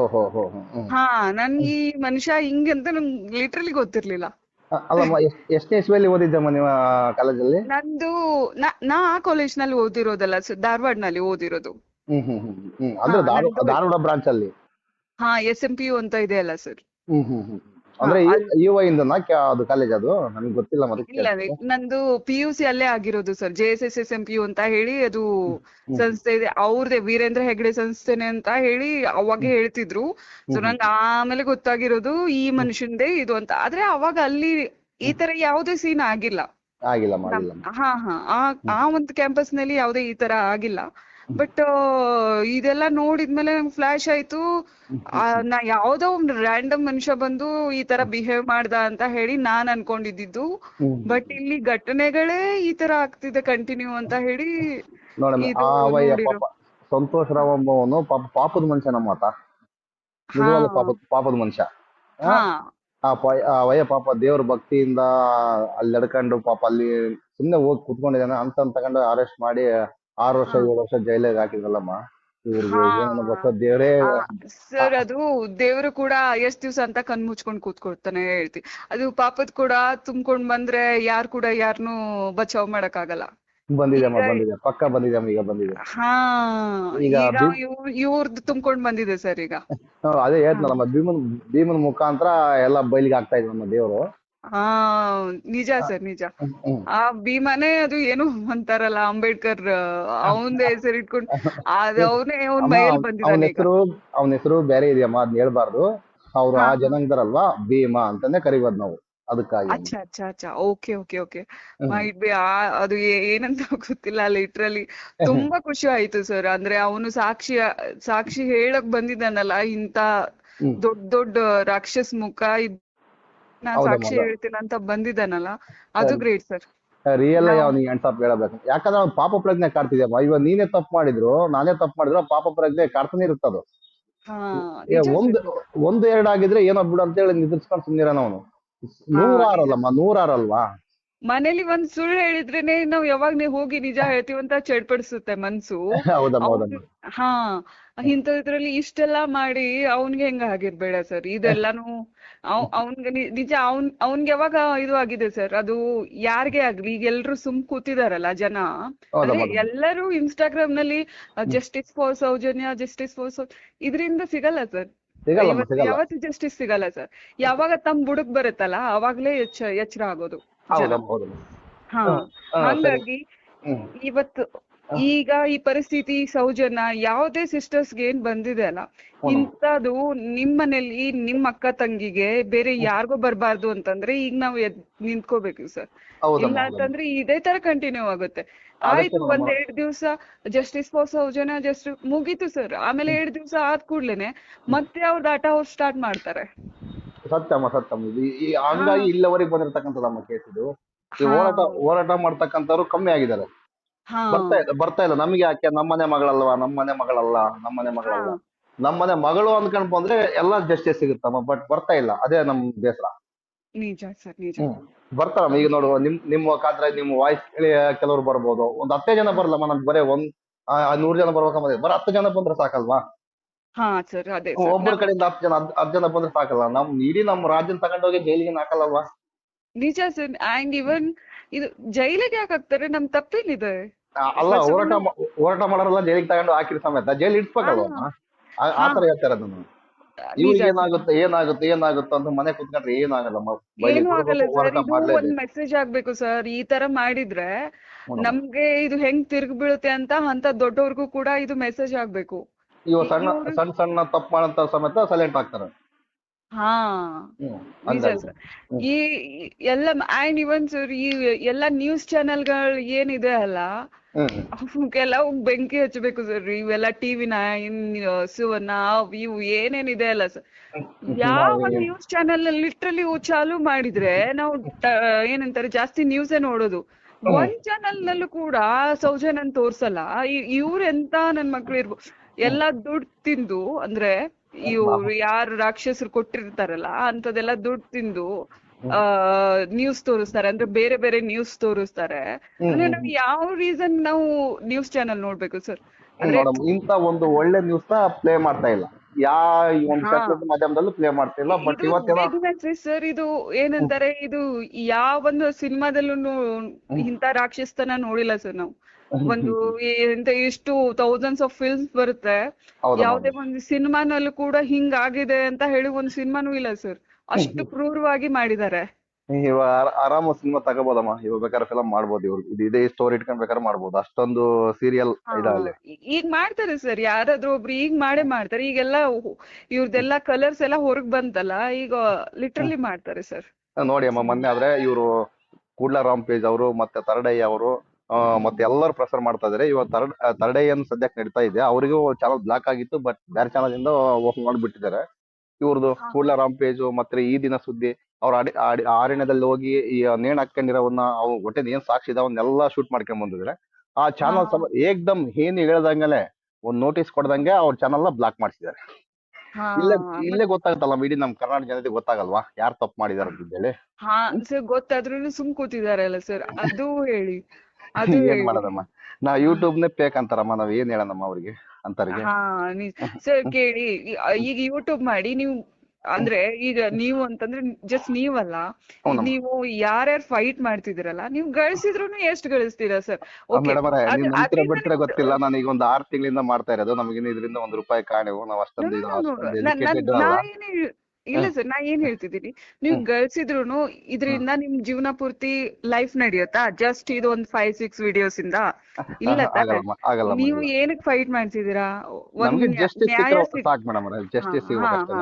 ನನ್ ಈ ಮನುಷ್ಯ ಹಿಂಗೆ ಅಂತ ನಂಗೆ ಲಿಟ್ರಲಿ ಗೊತ್ತಿರ್ಲಿಲ್ಲ. ಅ- ಅಲ್ಲಮ್ಮ ಎಷ್ಟನೇ ಇಸ್ವಿಯಲ್ಲಿ ಓದಿದ್ದಮ್ಮ ನೀವು ಕಾಲೇಜಲ್ಲಿ ನಂದು ನಾ ನಾ ಆ ಕಾಲೇಜ್ನಲ್ಲಿ ಓದಿರೋದಲ್ಲ ಧಾರವಾಡ ನಲ್ಲಿ ಓದಿರೋದು. ಹ್ಮ್ ಹ್ಮ್ ಹ್ಮ್ ಹ್ಮ್ ಅಂದ್ರೆ ಹಾ, ಧಾರವಾಡ ನಂದು- ಧಾರವಾಡ ಬ್ರಾಂಚ್ ಅಲ್ಲಿ? ಹಾ ಎಸ್ ಎಂ ಪಿ ಯು ಅಂತ ಇದೆ ಅಲ್ಲ ಸರ್ ಹ್ಮ್ ಹ್ಮ್ ಹ್ಮ್. ಅಂದ್ರೆ ಹಾ, ಯು ಇಂದನಾ ಅದು ಕಾಲೇಜ್ ಅದು? ನನಗೆ ಗೊತ್ತಿಲ್ಲ ಇಲ್ಲ ನಂದು ಪಿ ಯು ಸಿ ಅಲ್ಲೇ ಆಗಿರೋದು sir J S S S M P U ಅಂತ ಹೇಳಿ ಅದು ಸಂಸ್ಥೆ ಇದೆ. ಅವ್ರದೇ ವೀರೇಂದ್ರ ಹೆಗ್ಡೆ ಸಂಸ್ಥೆನೆ ಅಂತ ಹೇಳಿ ಅವಾಗ ಹೇಳ್ತಿದ್ರು. ಸೊ ನಂಗೆ ಆಮೇಲೆ ಗೊತ್ತಾಗಿರೋದು ಈ ಮನುಷ್ಯಂದೇ ಇದು ಅಂತ. ಆದ್ರೆ ಅವಾಗ ಅಲ್ಲಿ ಈ ತರ ಯಾವುದೇ ಸೀನ್ ಆಗಿಲ್ಲ. ಆಗಿಲ್ಲ ಹಾ ಹಾ. ಆ ಆ ಒಂದು ಕ್ಯಾಂಪಸ್ನಲ್ಲಿ ಯಾವುದೇ ಈ ತರ ಆಗಿಲ್ಲ. ಬಟ್ ಇದೆಲ್ಲ ನೋಡಿದ್ಮೇಲೆ ನಂಗೆ ಫ್ಲಾಶ್ ಆಯ್ತು. ನಾ ಯಾವ್ದೋ ಒಂದು ರ್ಯಾಂಡಮ್ ಮನುಷ್ಯ ಬಂದು ಈ ತರ ಬಿಹೇವ್ ಮಾಡ್ದ ಅಂತ ಹೇಳಿ ನಾನ್ ಅನ್ಕೊಂಡಿದ್ದು. ಬಟ್ ಇಲ್ಲಿ ಘಟನೆಗಳೇ ಈ ತರ ಆಗ್ತಿದೆ ಕಂಟಿನ್ಯೂ ಅಂತ ಹೇಳಿ ಸಂತೋಷ್ ರಾವ್ ಎಂಬವನು ಪಾಪ ಪಾಪದ ಮನುಷ್ಯ ನಮ್ಮ ಆತ ನಿಜವಾದ. ಪಾಪದ ಪಾಪದ ಮನುಷ್ಯ. ಆ ವಯ್ಯ ಪಾಪ ದೇವ್ರ ಭಕ್ತಿಯಿಂದ ಅಲ್ಲಿ ನಡ್ಕೊಂಡು ಪಾಪ ಅಲ್ಲಿ ಸುಮ್ನೆ ಹೋಗಿ ಕುತ್ಕೊಂಡಿದ್ದಾನೆ. ಅಂತ ತಗೊಂಡು ಅರೆಸ್ಟ್ ಮಾಡಿ ಆರು ವರ್ಷ ಏಳು ವರ್ಷ ಜೈಲಿಗೆ ಹಾಕಿದ್ರಲ್ಲಮ್ಮ? ಇವ್ರಿಗೆ ಏನೋ ಗೊತ್ತ ದೇವ್ರೇ ಸರ್ ಅದು ದೇವ್ರು ಕೂಡ ಎಷ್ಟ್ ದಿವ್ಸ ಅಂತ ಕಣ್ ಮುಚ್ಕೊಂಡ್ ಕೂತ್ಕೊಳ್ತಾನೆ ಹೇಳ್ತಿ. ಅದು ಪಾಪದ್ ಕೂಡ ತುಂಬ್ಕೊಂಡ್ ಬಂದ್ರೆ ಯಾರ್ ಕೂಡ ಯಾರ್ನೂ ಬಚಾವ್ ಮಾಡಕ್ ಆಗಲ್ಲ ಬಂದಿದೆಮ್ಮ ಬಂದಿದೆ. ಪಕ್ಕ ಬಂದಿದೆ ಈಗ ಬಂದಿದೆ. ಹಾ ಈಗ ಬಿ- ಇವ್ರದ್ದು ತುಂಬ್ಕೊಂಡ್ ಬಂದಿದೆ ಸರ್ ಈಗ. ಅದೇ ಹೇಳ್ತಾನಮ್ಮ ಭೀಮನ್ ಭೀಮನ್ ಮುಖಾಂತರ ಎಲ್ಲಾ ಬಯಲಿಗೆ ಆಗ್ತಾ ಇದೆ ನಮ್ಮ ದೇವ್ರು. ಹಾ ನಿಜ ಸರ್ ನಿಜ. ಆ ಭೀಮಾನೇ ಅದು ಏನು ಅಂತಾರಲ್ಲ ಅಂಬೇಡ್ಕರ್ ಅವನದೇ ಹೆಸರು ಇಟ್ಕೊಂಡು ಅದು ಅವನೇ ಅವ್ನ ಮೈಯಲ್ಲಿ ಅವನ ಬಂದಿದ್ದಾನೆ ಹೆಸರು ಅವನ ಹೆಸರು ಬೇರೆ ಇದೆಯಮ್ಮ ಅದ್ನ ಹೇಳ್ಬಾರ್ದು. ಅವ್ರು ಆ. ಜನಾಂಗದರಲ್ವಾ? ಭೀಮ ಅಂತಾನೆ ಕರಿಬೋದು ನಾವು ಅದಕ್ಕಾಗಿ. ಅಚ್ಚಾ ಅಚ್ಚಾ ಅಚ್ಚಾ. Okay okay okay. Might be ಆ ಅದು ಏನಂತ ಗೊತ್ತಿಲ್ಲ ಲಿಟ್ರಲಿ ತುಂಬಾ ಖುಷಿ ಆಯ್ತು ಸರ್. ಅಂದ್ರೆ ಅವನು ಸಾಕ್ಷಿ ಸಾಕ್ಷಿ ಹೇಳಕ್ ಬಂದಿದ್ದಾನಲ್ಲ ಇಂತ. ದೊಡ್ಡ ದೊಡ್ಡ ರಾಕ್ಷಸ್ ಮುಖ ನಾ ಸಾಕ್ಷಿ. ಹೇಳ್ತೀನಿ ಅಂತ ಬಂದಿದ್ದಾನಲ್ಲ ಅದು ಗ್ರೇಟ್ ಸರ್ ರಿಯಲ್ ಅವ್ನಿಗೆ ಹ್ಯಾಂಡ್ಸ್ ಹೇಳಬೇಕು. ಯಾಕಂದ್ರೆ ಅವ್ನು ಪಾಪ ಪ್ರಜ್ಞೆ ಕಾಡ್ತಿದ್ಯಮ್ಮ ಇವಾಗ ನೀನೇ ತಪ್ಪು ಮಾಡಿದ್ರು ನಾನೇ ತಪ್ಪು ಮಾಡಿದ್ರು ಪಾಪ ಪ್ರಜ್ಞೆ ಕಾಡ್ತಾನೆ ಇರುತ್ತದು. ಒಂದ್ ಒಂದು ಎರಡು ಆಗಿದ್ರೆ ಏನೋ ಬಿಡು ಅಂತ ಹೇಳಿ ನಿದ್ರಿಸ್ಕೊಂಡು ಸುಮ್ನಿರನ ಅವನು ನೂರಾರಲ್ಲಮ್ಮ ನೂರಾರಲ್ವಾ? ಮನೇಲಿ ಒಂದ್ ಸುಳ್ಳು ಹೇಳಿದ್ರೇನೆ ನಾವ್ ಯಾವಾಗ ನೀವು ಹೋಗಿ ನಿಜ ಹೇಳ್ತೀವಿ ಅಂತ ಚಡ್ಪಡಿಸುತ್ತೆ ಮನ್ಸು. ಹಾ ಇಂಥದ್ರಲ್ಲಿ ಇಷ್ಟೆಲ್ಲ ಮಾಡಿ ಅವನ್ಗೆ ಹೆಂಗ ಆಗಿರ್ಬೇಡ ಸರ್. ಇದೆಲ್ಲಾನು ಅವ್ ಅವ್ನ್ಗೆ ನಿಜ ಅವ್ನ್ ಅವ್ನ್ಗೆ ಯಾವಾಗ ಇದು ಆಗಿದೆ ಸರ್? ಅದು ಯಾರಿಗೆ ಆಗ್ಲಿ ಈಗ ಎಲ್ರು ಸುಮ್ ಕೂತಿದಾರಲ್ಲ ಜನ. ಅಂದ್ರೆ ಹೌದಮ್ಮ. ಎಲ್ಲರೂ ಇನ್ಸ್ಟಾಗ್ರಾಮ್ನಲ್ಲಿ justice for Soujanya justice for ಸೌ ಇದರಿಂದ ಸಿಗಲ್ಲ ಸರ್. ಯಾವತ್ತು ಜಸ್ಟಿಸ್ ಸಿಗಲ್ಲ ಸರ್. ಯಾವಾಗ ತಮ್ ಬುಡಕ್ ಬರುತ್ತಲ್ಲ ಅವಾಗ್ಲೇ ಎಚ್ಚ ಎಚ್ಚರ ಆಗೋದು. ಹಂಗಾಗಿ ಇವತ್ತು ಈಗ ಈ ಪರಿಸ್ಥಿತಿ ಸೌಜನ್ಯ ಯಾವುದೇ ಸಿಸ್ಟರ್ಸ್ಗೆ ಏನ್ ಬಂದಿದೆ ಅಲ್ಲ ಇಂತದು ಇಂಥದ್ದು ನಿಮ್ ಮನೇಲಿ ನಿಮ್ ಅಕ್ಕ ತಂಗಿಗೆ ಬೇರೆ ಯಾರಿಗೂ ಬರ್ಬಾರ್ದು ಅಂತಂದ್ರೆ ಈಗ ನಾವು ಎದ್ ನಿಂತ್ಕೋಬೇಕು ಸರ್. ಇಲ್ಲ ಅಂತಂದ್ರೆ ಇದೇ ತರ ಕಂಟಿನ್ಯೂ ಆಗುತ್ತೆ. ಆಯ್ತು ಒಂದ್ ಎರಡ್ ದಿವ್ಸ ಜಸ್ಟಿಸ್ ಫಾರ್ ಸೌಜನ್ಯ ಜಸ್ಟ್ ಮುಗೀತು ಸರ್. ಆಮೇಲೆ ಎರಡ್ ದಿವ್ಸ ಆದ್ ಕೂಡ್ಲೇನೆ ಮತ್ತೆ ಅವ್ರದ್ದು ಆಟ ಅವ್ರು ಸ್ಟಾರ್ಟ್ ಮಾಡ್ತಾರೆ. ಸತ್ಯಮ್ಮ ಸತ್ಯಮ್ಮ. ಇದು ಈ- ಹಂಗಾಗಿ ಇಲ್ಲಿವರೆಗೆ ಬಂದಿರತಕ್ಕಂಥದ್ದಮ್ಮ ಕೇಸ್ ಇದು ಈ ಹಾ. ಹೋರಾಟ ಹೋರಾಟ ಮಾಡ್ತಕ್ಕಂಥವ್ರು ಕಮ್ಮಿ ಆಗಿದ್ದಾರೆ. ಹಾ. ಬರ್ತಾ ಇಲ್ಲ ಬರ್ತಾ ಇಲ್ಲ. ನಮಗೆ ಯಾಕೆ? ನಮ್ಮನೆ ಮಗಳಲ್ವಾ? ನಮ್ಮನೆ ಮಗಳಲ್ಲ ನಮ್ಮನೆ ಮಗಳಲ್ಲ. ಹಾ. ನಮ್ಮನೆ ಮಗಳು ಅಂದ್ಕೊಂಡ್ ಬಂದ್ರೆ ಎಲ್ಲ ಜಸ್ಟಿಸ್ ಸಿಗುತ್ತಮ್ಮ ಬಟ್ ಬರ್ತಾ ಇಲ್ಲ. ಅದೇ ನಮ್ ಬೇಸರ. ನಿಜ ಸರ್ ನಿಜ. ಬರ್ತಾರಮ್ಮ ಈಗ ನೋಡುವ ನಿಮ್ ನಿಮ್ಮ ಕಾದ್ರೆ ನಿಮ್ಮ ವಾಯ್ಸ್ ಕೇಳಿ ಕೆಲವ್ರು ಬರ್ಬೋದು. ಒಂದ್ ಹತ್ತೇ ಜನ ಬರಲ್ಲಮ್ಮ ನಮ್ಗೆ ಬರೇ ಒಂದ್ ಆ, ಆ ನೂರ್ ಜನ ಬರ್ಬೇಕಮ್ಮ ಬರೀ ಹತ್ತು ಜನ ಬಂದ್ರೆ ಸಾಕಲ್ವಾ? ಹಾ ಸರ್ ಅದೇ ಒಬ್ಬರ ಕಡೆಯಿಂದ ಹತ್ತು ಜನ ಹತ್- ಹತ್ತು ಜನ ಬಂದ್ರೆ ಸಾಕಲ್ಲ. ನಮ್ ಇಡೀ ನಮ್ಮ ರಾಜ್ಯನ ತಗೊಂಡೋಗಿ ಜೈಲಿಗೆ ಹಾಕಲ್ಲವಾ ನಿಜ ಸರ್. ಅಂಡ್ ಇವನ್ ಇದು ಜೈಲಿಗೆ ಯಾಕೆ ಹಾಕ್ತಾರೆ ನಮ್ ತಪ್ಪೇನಿದೆ? ಇದೆ ಅಲ್ಲ ಬಸವಣ್ಣ- ಹೋರಾಟ ಮಾ- ಹೋರಾಟ ಮಾಡೋರೆಲ್ಲ ಜೈಲಿಗೆ ತಗೊಂಡು ಹಾಕಿರೋ ಸಮೇತ. ಜೈಲ್ ಇಡ್ಸ್ಬೇಕಲ್ವಾ ಆ- ಆ ತರ ಹೇಳ್ತಾರೆ ಅದನ್ನ. ಇವ್ರಿಗೆ ಏನಾಗುತ್ತೆ ಏನಾಗುತ್ತೆ ಏನಾಗುತ್ತೆ ಅಂತ ಮನೆ ಕುತ್ಕೊಂಡ್ರೆ ಏನಾಗಲ್ಲ ಏನು ಆಗಲ್ಲ ಸರ್. ಹೋರಾಟ ಇದು ಮಾಡ್ಲೇಬೇಕು ಒಂದ್ ಮೆಸೇಜ್ ಆಗ್ಬೇಕು ಸರ್. ಈ ತರ ಮಾಡಿದ್ರೆ. ನಮ್ಗೆ ಇದು ಹೆಂಗ್ ತಿರ್ಗ್ ಬೀಳುತ್ತೆ ಅಂತ ಅಂತ ದೊಡ್ಡವ್ರಿಗೂ ಕೂಡ ಇದು ಮೆಸೇಜ್ ಆಗ್ಬೇಕು. ಇವ ಸಣ್ಣ ಸಣ್ಣ ಸಣ್ಣ ತಪ್ಪು ಮಾಡಂತ ಸಮೇತ ಸೈಲೆಂಟ್ ಆಗ್ತಾರೆ. ಹಾ ನಿಜ ಸರ್. ಈ ಎಲ್ಲ ಅಂಡ್ ಇವನ್ ಸರ್ ಈ ಎಲ್ಲ ನ್ಯೂಸ್ ಚಾನೆಲ್ಗಳು ಏನಿದೆ ಅಲ್ಲ ಕೆಲವು ಬೆಂಕಿ ಹಚ್ಚಬೇಕು ಸರ್. ಇವೆಲ್ಲ ಟಿವಿ ನೈನ್ ಸುವರ್ಣ ಇವು ಏನೇನಿದೆ ಅಲ್ಲ ಸರ್. ಯಾವ ನ್ಯೂಸ್ ಚಾನೆಲ್ ಲಿಟ್ರಲಿ ಚಾಲು ಮಾಡಿದ್ರೆ ನಾವು ಏನಂತಾರೆ ಜಾಸ್ತಿ ನ್ಯೂಸೇ ನೋಡೋದು. ಒಂದ್ ಚಾನೆಲ್ ನಲ್ಲೂ ಕೂಡ ಸೌಜನ್ಯನ್ ತೋರ್ಸಲ್ಲ. ಇವ್ರೆಂತ ನನ್ ಮಕ್ಳು ಇರ್ಬೋದು ಎಲ್ಲಾ ದುಡ್ಡು ತಿಂದು ಅಂದ್ರೆ ಇವ್ರು ಯಾರು ರಾಕ್ಷಸರು ಕೊಟ್ಟಿರ್ತಾರಲ್ಲ ಅಂತದೆಲ್ಲ ದುಡ್ಡು ತಿಂದು ಆ ನ್ಯೂಸ್ ತೋರಿಸ್ತಾರೆ ಅಂದ್ರೆ ಬೇರೆ ಬೇರೆ ನ್ಯೂಸ್ ತೋರಿಸ್ತಾರೆ. ಅಂದ್ರೆ ನಮ್ಗೆ ಯಾವ ರೀಸನ್ ನಾವು ನ್ಯೂಸ್ ಚಾನೆಲ್ ನೋಡ್ಬೇಕು ಸರ್ ಅಂದ್ರೆ ನೋಡಮ್ಮ ಇಂತ ಒಂದು ಒಳ್ಳೆ ನ್ಯೂಸ್ನ ಪ್ಲೇ ಮಾಡ್ತಾ ಇಲ್ಲ. ಯಾ ಒಂದು. ಮಾಧ್ಯಮದಲ್ಲೂ ಪ್ಲೇ ಮಾಡ್ತಿಲ್ಲ ಬಟ್ ಸರ್ ಇದು ಏನಂತಾರೆ ಇದು ಯಾವ ಒಂದು ಸಿನಿಮಾದಲ್ಲೂ ಇಂತ ರಾಕ್ಷಸತನ ನೋಡಿಲ್ಲ ಸರ್ ನಾವು. ಒಂದು ಎಂತ ಎಷ್ಟು ಥೌಸಂಡ್ಸ್ ಆಫ್ ಫಿಲ್ಮ್ಸ್ ಬರುತ್ತೆ. ಯಾವುದೇ ಒಂದು ಸಿನಿಮಾನಲ್ಲೂ ಕೂಡ ಹಿಂಗಾಗಿದೆ ಅಂತ ಹೇಳಿ ಒಂದು ಸಿನಿಮಾನೂ ಇಲ್ಲ ಸರ್. ಅಷ್ಟು ಕ್ರೂರವಾಗಿ ಮಾಡಿದ್ದಾರೆ. ಆರಾಮ ಸಿನಿಮಾ ತಗೋಬೋದಮ್ಮ. ಇವಾಗ ಬೇಕಾದ್ರೆ ಫಿಲಂ ಮಾಡ್ಬೋದು ಇವ್ರು. ಇದು ಇದೇ ಸ್ಟೋರಿ ಇಟ್ಕೊಂಡ್ ಬೇಕಾದ್ರೆ ಮಾಡ್ಬೋದು. ಅಷ್ಟೊಂದು ಸೀರಿಯಲ್ ಇದಾಗಲಿ ಈಗ ಮಾಡ್ತಾರೆ ಸರ್. ಯಾರಾದ್ರೂ ಒಬ್ರು ಈಗ ಮಾಡೇ ಮಾಡ್ತಾರೆ. ಈಗೆಲ್ಲ ಇವ್ರದೆಲ್ಲ ಕಲರ್ಸ್ ಎಲ್ಲ ಹೊರಗ್ ಬಂತಲ್ಲ ಈಗ ಲಿಟ್ರಲಿ ಮಾಡ್ತಾರೆ ಸರ್. ನೋಡಿ ಅಮ್ಮ ಮೊನ್ನೆ ಆದ್ರೆ ಇವರು ಕೂಡ್ಲ ರಾಮ್ ಪೇಜ್ ಅವರು ಮತ್ತೆ ತರಡಯ್ಯ ಅವರು ಮತ್ತೆ ಎಲ್ಲರೂ ಪ್ರೆಸರ್ ಮಾಡ್ತಾ ಇದಾರೆ. ಇವಾಗ ತರ್ಡೆ ಏನ್ ಸದ್ಯಕ್ಕೆ ನಡೀತಾ ಇದೆ ಅವರಿಗೂ ಚಾನಲ್ ಬ್ಲಾಕ್ ಆಗಿತ್ತು ಬಟ್ ಬೇರೆ ಚಾನಲ್ ಇಂದ ಓಪನ್ ಮಾಡಿಬಿಟ್ಟಿದ್ದಾರೆ. ಇವ್ರದ್ದು. ಕೂಡ್ಲ ರಾಮ್ ಪೇಜ್ ಮತ್ತೆ ಈ ದಿನ ಸುದ್ದಿ ಅವ್ರ ಅಡಿ ಅಡಿ- ಅರಣ್ಯದಲ್ಲಿ ಹೋಗಿ ಈ ನೇಣ್ ಹಾಕೊಂಡಿರೋವನ್ನ ಅವ್ರು ಹೊಟ್ಟೆ ಏನ್ ಸಾಕ್ಷಿ ಎಲ್ಲಾ ಶೂಟ್ ಮಾಡ್ಕೊಂಡ್ ಬಂದಿದ್ದಾರೆ. ಆ ಚಾನಲ್ ಸಮ ಏಕ್ದಮ್ ಏನ್ ಹೇಳ್ದಂಗಲೆ ಒಂದ್ ನೋಟಿಸ್ ಕೊಡ್ದಂಗೆ ಅವ್ರ ಚಾನಲ್ನ ಬ್ಲಾಕ್ ಮಾಡಿಸಿದ್ದಾರೆ. ಇಲ್ಲೇ ಇಲ್ಲೇ ಗೊತ್ತಾಗತ್ತಲ್ಲ ಇಡೀ ನಮ್ ಕರ್ನಾಟಕ ಜನತೆ ಗೊತ್ತಾಗಲ್ವಾ ಯಾರು ತಪ್ಪು ಮಾಡಿದಾರೆ ಅಂತ ಹೇಳಿ. ಹಾ ಸರ್ ಗೊತ್ತಾದ್ರೂ ಸುಮ್ ಕೂತಿದಾರಲ್ಲ ಸರ್ ಅದು ಹೇಳಿ. ಏನ್ ಹೇಳಿ. ಮಾಡೋದಮ್ಮ? ನಾ ಯೂಟ್ಯೂಬ್ ನೇ ಪೇಕ್ ಅಂತಾರಮ್ಮ ನಾವ್ ಏನ್ ಹೇಳೋಣಮ್ಮ ಅವ್ರಿಗೆ? ಅಂತರಿಗೆ ಹಾ ಸರ್ ಕೇಳಿ ಈಗ ಯೂಟ್ಯೂಬ್ ಮಾಡಿ ನೀವು ಅಂದ್ರೆ ಈಗ ನೀವು ಅಂತಂದ್ರೆ ಜಸ್ಟ್ ನೀವಲ್ಲ. ನೀವು ಯಾರ್ಯಾರು ಫೈಟ್ ಮಾಡ್ತಿದಿರಲ್ಲ ನೀವು ಗಳಿಸಿದ್ರು ಎಷ್ಟು ಗಳಿಸ್ತೀರಾ ಸರ್ ಬಿಡ್ತೀರಾ ಗೊತ್ತಿಲ್ಲ ನಾನು ಈಗ ಒಂದು ಆರು ತಿಂಗಳಿಂದ ಮಾಡ್ತಾ ಇರೋದು ನಮಗಿನ್ನ ಇದರಿಂದ ಒಂದ್ ರೂಪಾಯಿ ಕಾಣೆವು ನಾವು ಅಷ್ಟೊಂದು ಇಲ್ಲ ಸರ್ ನಾ ಏನ್ ಹೇಳ್ತಿದ್ದೀನಿ? ನೀವು ಗಳಿಸಿದ್ರು ಇದರಿಂದ ನಿಮ್ ಜೀವನ ಪೂರ್ತಿ ಲೈಫ್ ನಡೆಯುತ್ತಾ? ಜಸ್ಟ್ ಇದು ಒಂದ್ ಫೈವ್ ಸಿಕ್ಸ್ ವಿಡಿಯೋಸ್ ಇಂದ? ಇಲ್ಲ ನೀವು ಏನಕ್ಕೆ ಫೈಟ್ ಮಾಡ್ತಿದ್ದೀರಾ? ನ್ಯಾಯ.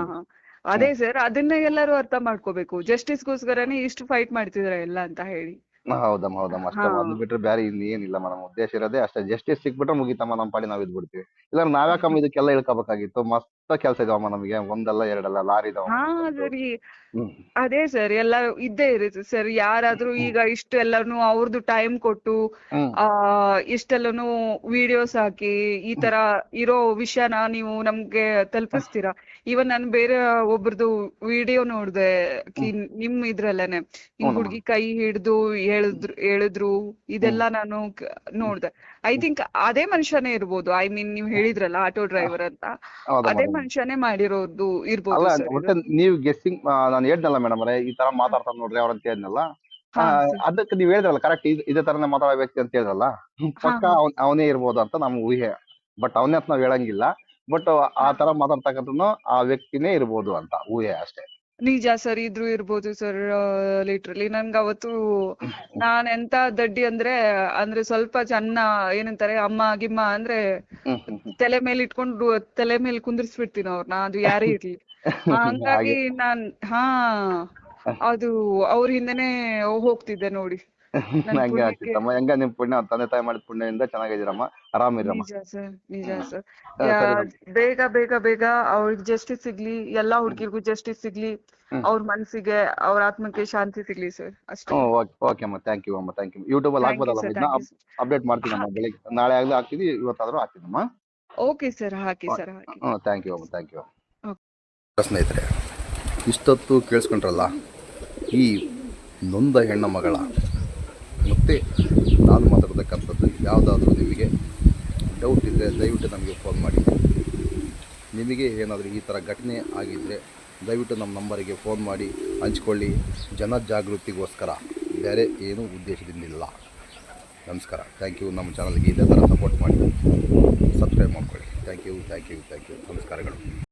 ಹಾ. ಅದೇ ಸರ್ ಅದನ್ನ ಎಲ್ಲರೂ ಅರ್ಥ ಮಾಡ್ಕೋಬೇಕು. ಜಸ್ಟಿಸ್ಗೋಸ್ಕರನೇ ಇಷ್ಟು ಫೈಟ್ ಮಾಡ್ತಿದ್ರ ಎಲ್ಲ ಅಂತ ಹೇಳಿ. ಹೌದಮ್ಮ ಹೌದಮ್ಮ. ಅಷ್ಟೇ. ಅದು ಬಿಟ್ರೆ ಬೇರೆ ಇಲ್ಲಿ ಏನಿಲ್ಲ ನಮ್ಮ ಉದ್ದೇಶ ಇರೋದೇ ಅಷ್ಟೇ. ಜಸ್ಟಿಸ್ ಸಿಕ್ಬಿಟ್ರೆ ಮುಗಿತಮ್ಮ ನಮ್ಮ ಪಾಡಿ ನಾವ್ ಇದ್ಬಿಡ್ತೀವಿ. ಇಲ್ಲ ನಾವ್ಯಾಕಮ್ಮ ಇದಕ್ಕೆಲ್ಲ ಇಳ್ಕೋಬೇಕಾಗಿತ್ತು? ಮಸ್ತ್ ಕೆಲಸ ಇದಾವಮ್ಮ ನಮಗೆ ಒಂದಲ್ಲ ಎರಡಲ್ಲ ಲಾರಿ ಇದಾವ ಹಾ ಸರಿ. ಅದೇ ಸರ್ ಎಲ್ಲ ಇದ್ದೇ ಇರುತ್ತೆ ಸರ್. ಯಾರಾದ್ರೂ ಈಗ ಇಷ್ಟೆಲ್ಲನು ಅವ್ರದ್ದು ಟೈಮ್ ಕೊಟ್ಟು ಆ ಇಷ್ಟೆಲ್ಲಾನು ವಿಡಿಯೋಸ್ ಹಾಕಿ ಈ ತರ ಇರೋ ವಿಷಯನ ನೀವು ನಮ್ಗೆ ತಲುಪಿಸ್ತೀರಾ? ಇವನ್ ನಾನು ಬೇರೆ ಒಬ್ರದ್ದು ವಿಡಿಯೋ ನೋಡ್ದೆ ನಿಮ್ಮ ನಿಮ್ ಇದ್ರಲ್ಲೇನೆ. ಈ. ಹುಡ್ಗಿ ಕೈ ಹಿಡ್ದು ಹೇಳಿದ್ರು ಹೇಳಿದ್ರು ಇದೆಲ್ಲ ನಾನು ನೋಡ್ದೆ. ಐ ಥಿಂಕ್ ಅದೇ ಮನುಷ್ಯನೇ ಇರ್ಬೋದು. ಐ ಮೀನ್ ನೀವು ಹೇಳಿದ್ರಲ್ಲ ಆಟೋ ಡ್ರೈವರ್ ಅಂತ. ಅದೇ. ಮನುಷ್ಯನೇ ಮಾಡಿರೋದು ಇರ್ಬೋದು ಒಟ್ಟೆ ನೀವು ಗೆಸ್ಸಿಂಗ್ ನಾನು ಹೇಳ್ದಲ್ಲ ಮೇಡಮ್ ಅವರೇ ಈ ತರ ಮಾತಾಡ್ತಾರ ನೋಡ್ರಿ ಅವ್ರ ಅಂತ ಹೇಳಿದ್ನಲ್ಲ ಅದಕ್ಕೆ ನೀವ್ ಹೇಳಿದ್ರಲ್ಲ ಕರೆಕ್ಟ್ ಇದೇ ತರನೇ ಮಾತಾಡೋ ವ್ಯಕ್ತಿ ಅಂತ ಹೇಳಿದ್ರಲ್ಲ. ಪಕ್ಕ ಅವನೇ ಇರ್ಬೋದು ಅಂತ ನಮ್ ಊಹೆ. ಬಟ್ ಅವನೇ ಅಂತ ನಾವ್ ಹೇಳಂಗಿಲ್ಲ. ಬಟ್ ಆ ತರ ಮಾತಾಡ್ತಕ್ಕಂಥ ಆ ವ್ಯಕ್ತಿನೇ ಇರ್ಬೋದು ಅಂತ ಊಹೆ ಅಷ್ಟೇ. ನಿಜ ಸರ್ ಇದ್ರು ಇರ್ಬೋದು ಸರ್ ಲಿಟ್ರಲಿ ನನ್ಗೆ ಅವತ್ತು ನಾನ್ ಎಂತ ದಡ್ಡಿ ಅಂದ್ರೆ ಅಂದ್ರೆ ಸ್ವಲ್ಪ ಚೆನ್ನ ಏನಂತಾರೆ ಅಮ್ಮ ಗಿಮ್ಮ ಅಂದ್ರೆ. ತಲೆ ಮೇಲೆ ಇಟ್ಕೊಂಡು ತಲೆ ಮೇಲೆ ಕುಂದಿರ್ಸ್ಬಿಡ್ತೀನಿ ಅವ್ರನ್ನ ಅದು ಯಾರೇ ಇರ್ಲಿ. ಹಂಗಾಗಿ ನಾನ್ ಹಾ. ಅದು ಅವ್ರ ಹಿಂದೆನೆ ಹೋಗ್ತಿದ್ದೆ ನೋಡಿ. ಹಂಗೆ ಆಗ್ತಿತ್ತಮ್ಮ. ಹೆಂಗ ನಿಮ್ ಪುಣ್ಯ? ತಂದೆ ತಾಯಿ ಮಾಡಿದ ಪುಣ್ಯದಿಂದ ಚೆನ್ನಾಗಿದ್ದೀರಮ್ಮ. ಆರಾಮಿರಮ್ಮ. ನಿಜ ಸರ್ ನಿಜ ಸರ್. ಬೇಗ ಬೇಗ ಬೇಗ ಅವ್ರಿಗೆ ಜಸ್ಟಿಸ್ ಸಿಗ್ಲಿ ಎಲ್ಲಾ ಹುಡುಗಿರ್ಗೂ ಜಸ್ಟಿಸ್ ಸಿಗ್ಲಿ. ಅವ್ರ ಮನ್ಸಿಗೆ ಅವ್ರ ಆತ್ಮಕ್ಕೆ ಶಾಂತಿ ಸಿಗ್ಲಿ ಸರ್ ಅಷ್ಟೇ. ಹ್ಮ್ ಓಕೆ ಓಕೆ ಅಮ್ಮ. ಥ್ಯಾಂಕ್ ಯು ಅಮ್ಮ ಥ್ಯಾಂಕ್ ಯು ಯೂಟ್ಯೂಬ್ ಅಲ್ಲಿ ಯು ಹಾಕ್ಬೋದಲ್ಲ ಇದನ್ನ ಅಪ್ಡೇಟ್ ಮಾಡ್ತೀನಮ್ಮ ಬೆಳಿಗ್ಗೆ. ನಾಳೆ ಆಗ್ಲೂ ಹಾಕ್ತೀನಿ ಇವತ್ತಾದ್ರೂ ಹಾಕ್ತೀನಮ್ಮ? ಓಕೆ ಸರ್ ಹಾಕಿ ಸರ್ ಹಾಕಿ. ಥ್ಯಾಂಕ್ ಯು ಅಮ್ಮ ಥ್ಯಾಂಕ್ ಯು. ಸ್ನೇಹಿತರೆ ಇಷ್ಟೊತ್ತು ಕೇಳಿಸ್ಕೊಂಡ್ರಲ್ಲ ಈ ನೊಂದ ಹೆಣ್ಣ ಮಗಳ. ಮತ್ತು ನಾನು ಮಾತಾಡ್ತಕ್ಕಂಥದ್ದು ಯಾವುದಾದ್ರೂ ನಿಮಗೆ ಡೌಟ್ ಇದ್ದರೆ ದಯವಿಟ್ಟು ನಮಗೆ ಫೋನ್ ಮಾಡಿ. ನಿಮಗೆ ಏನಾದರೂ ಈ ಥರ ಘಟನೆ ಆಗಿದ್ದರೆ ದಯವಿಟ್ಟು ನಮ್ಮ ನಂಬರಿಗೆ ಫೋನ್ ಮಾಡಿ, ಹಂಚ್ಕೊಳ್ಳಿ. ಜನ ಜಾಗೃತಿಗೋಸ್ಕರ. ಬೇರೆ ಏನೂ ಉದ್ದೇಶದಿಂದಿಲ್ಲ. ನಮಸ್ಕಾರ. ಥ್ಯಾಂಕ್ ಯು ನಮ್ಮ ಚಾನಲ್ಗೆ ಇದೇ ಥರ ಸಪೋರ್ಟ್ ಮಾಡಿ. ಸಬ್ಸ್ಕ್ರೈಬ್ ಮಾಡ್ಕೊಳ್ಳಿ. Thank you thank you thank you ನಮಸ್ಕಾರಗಳು.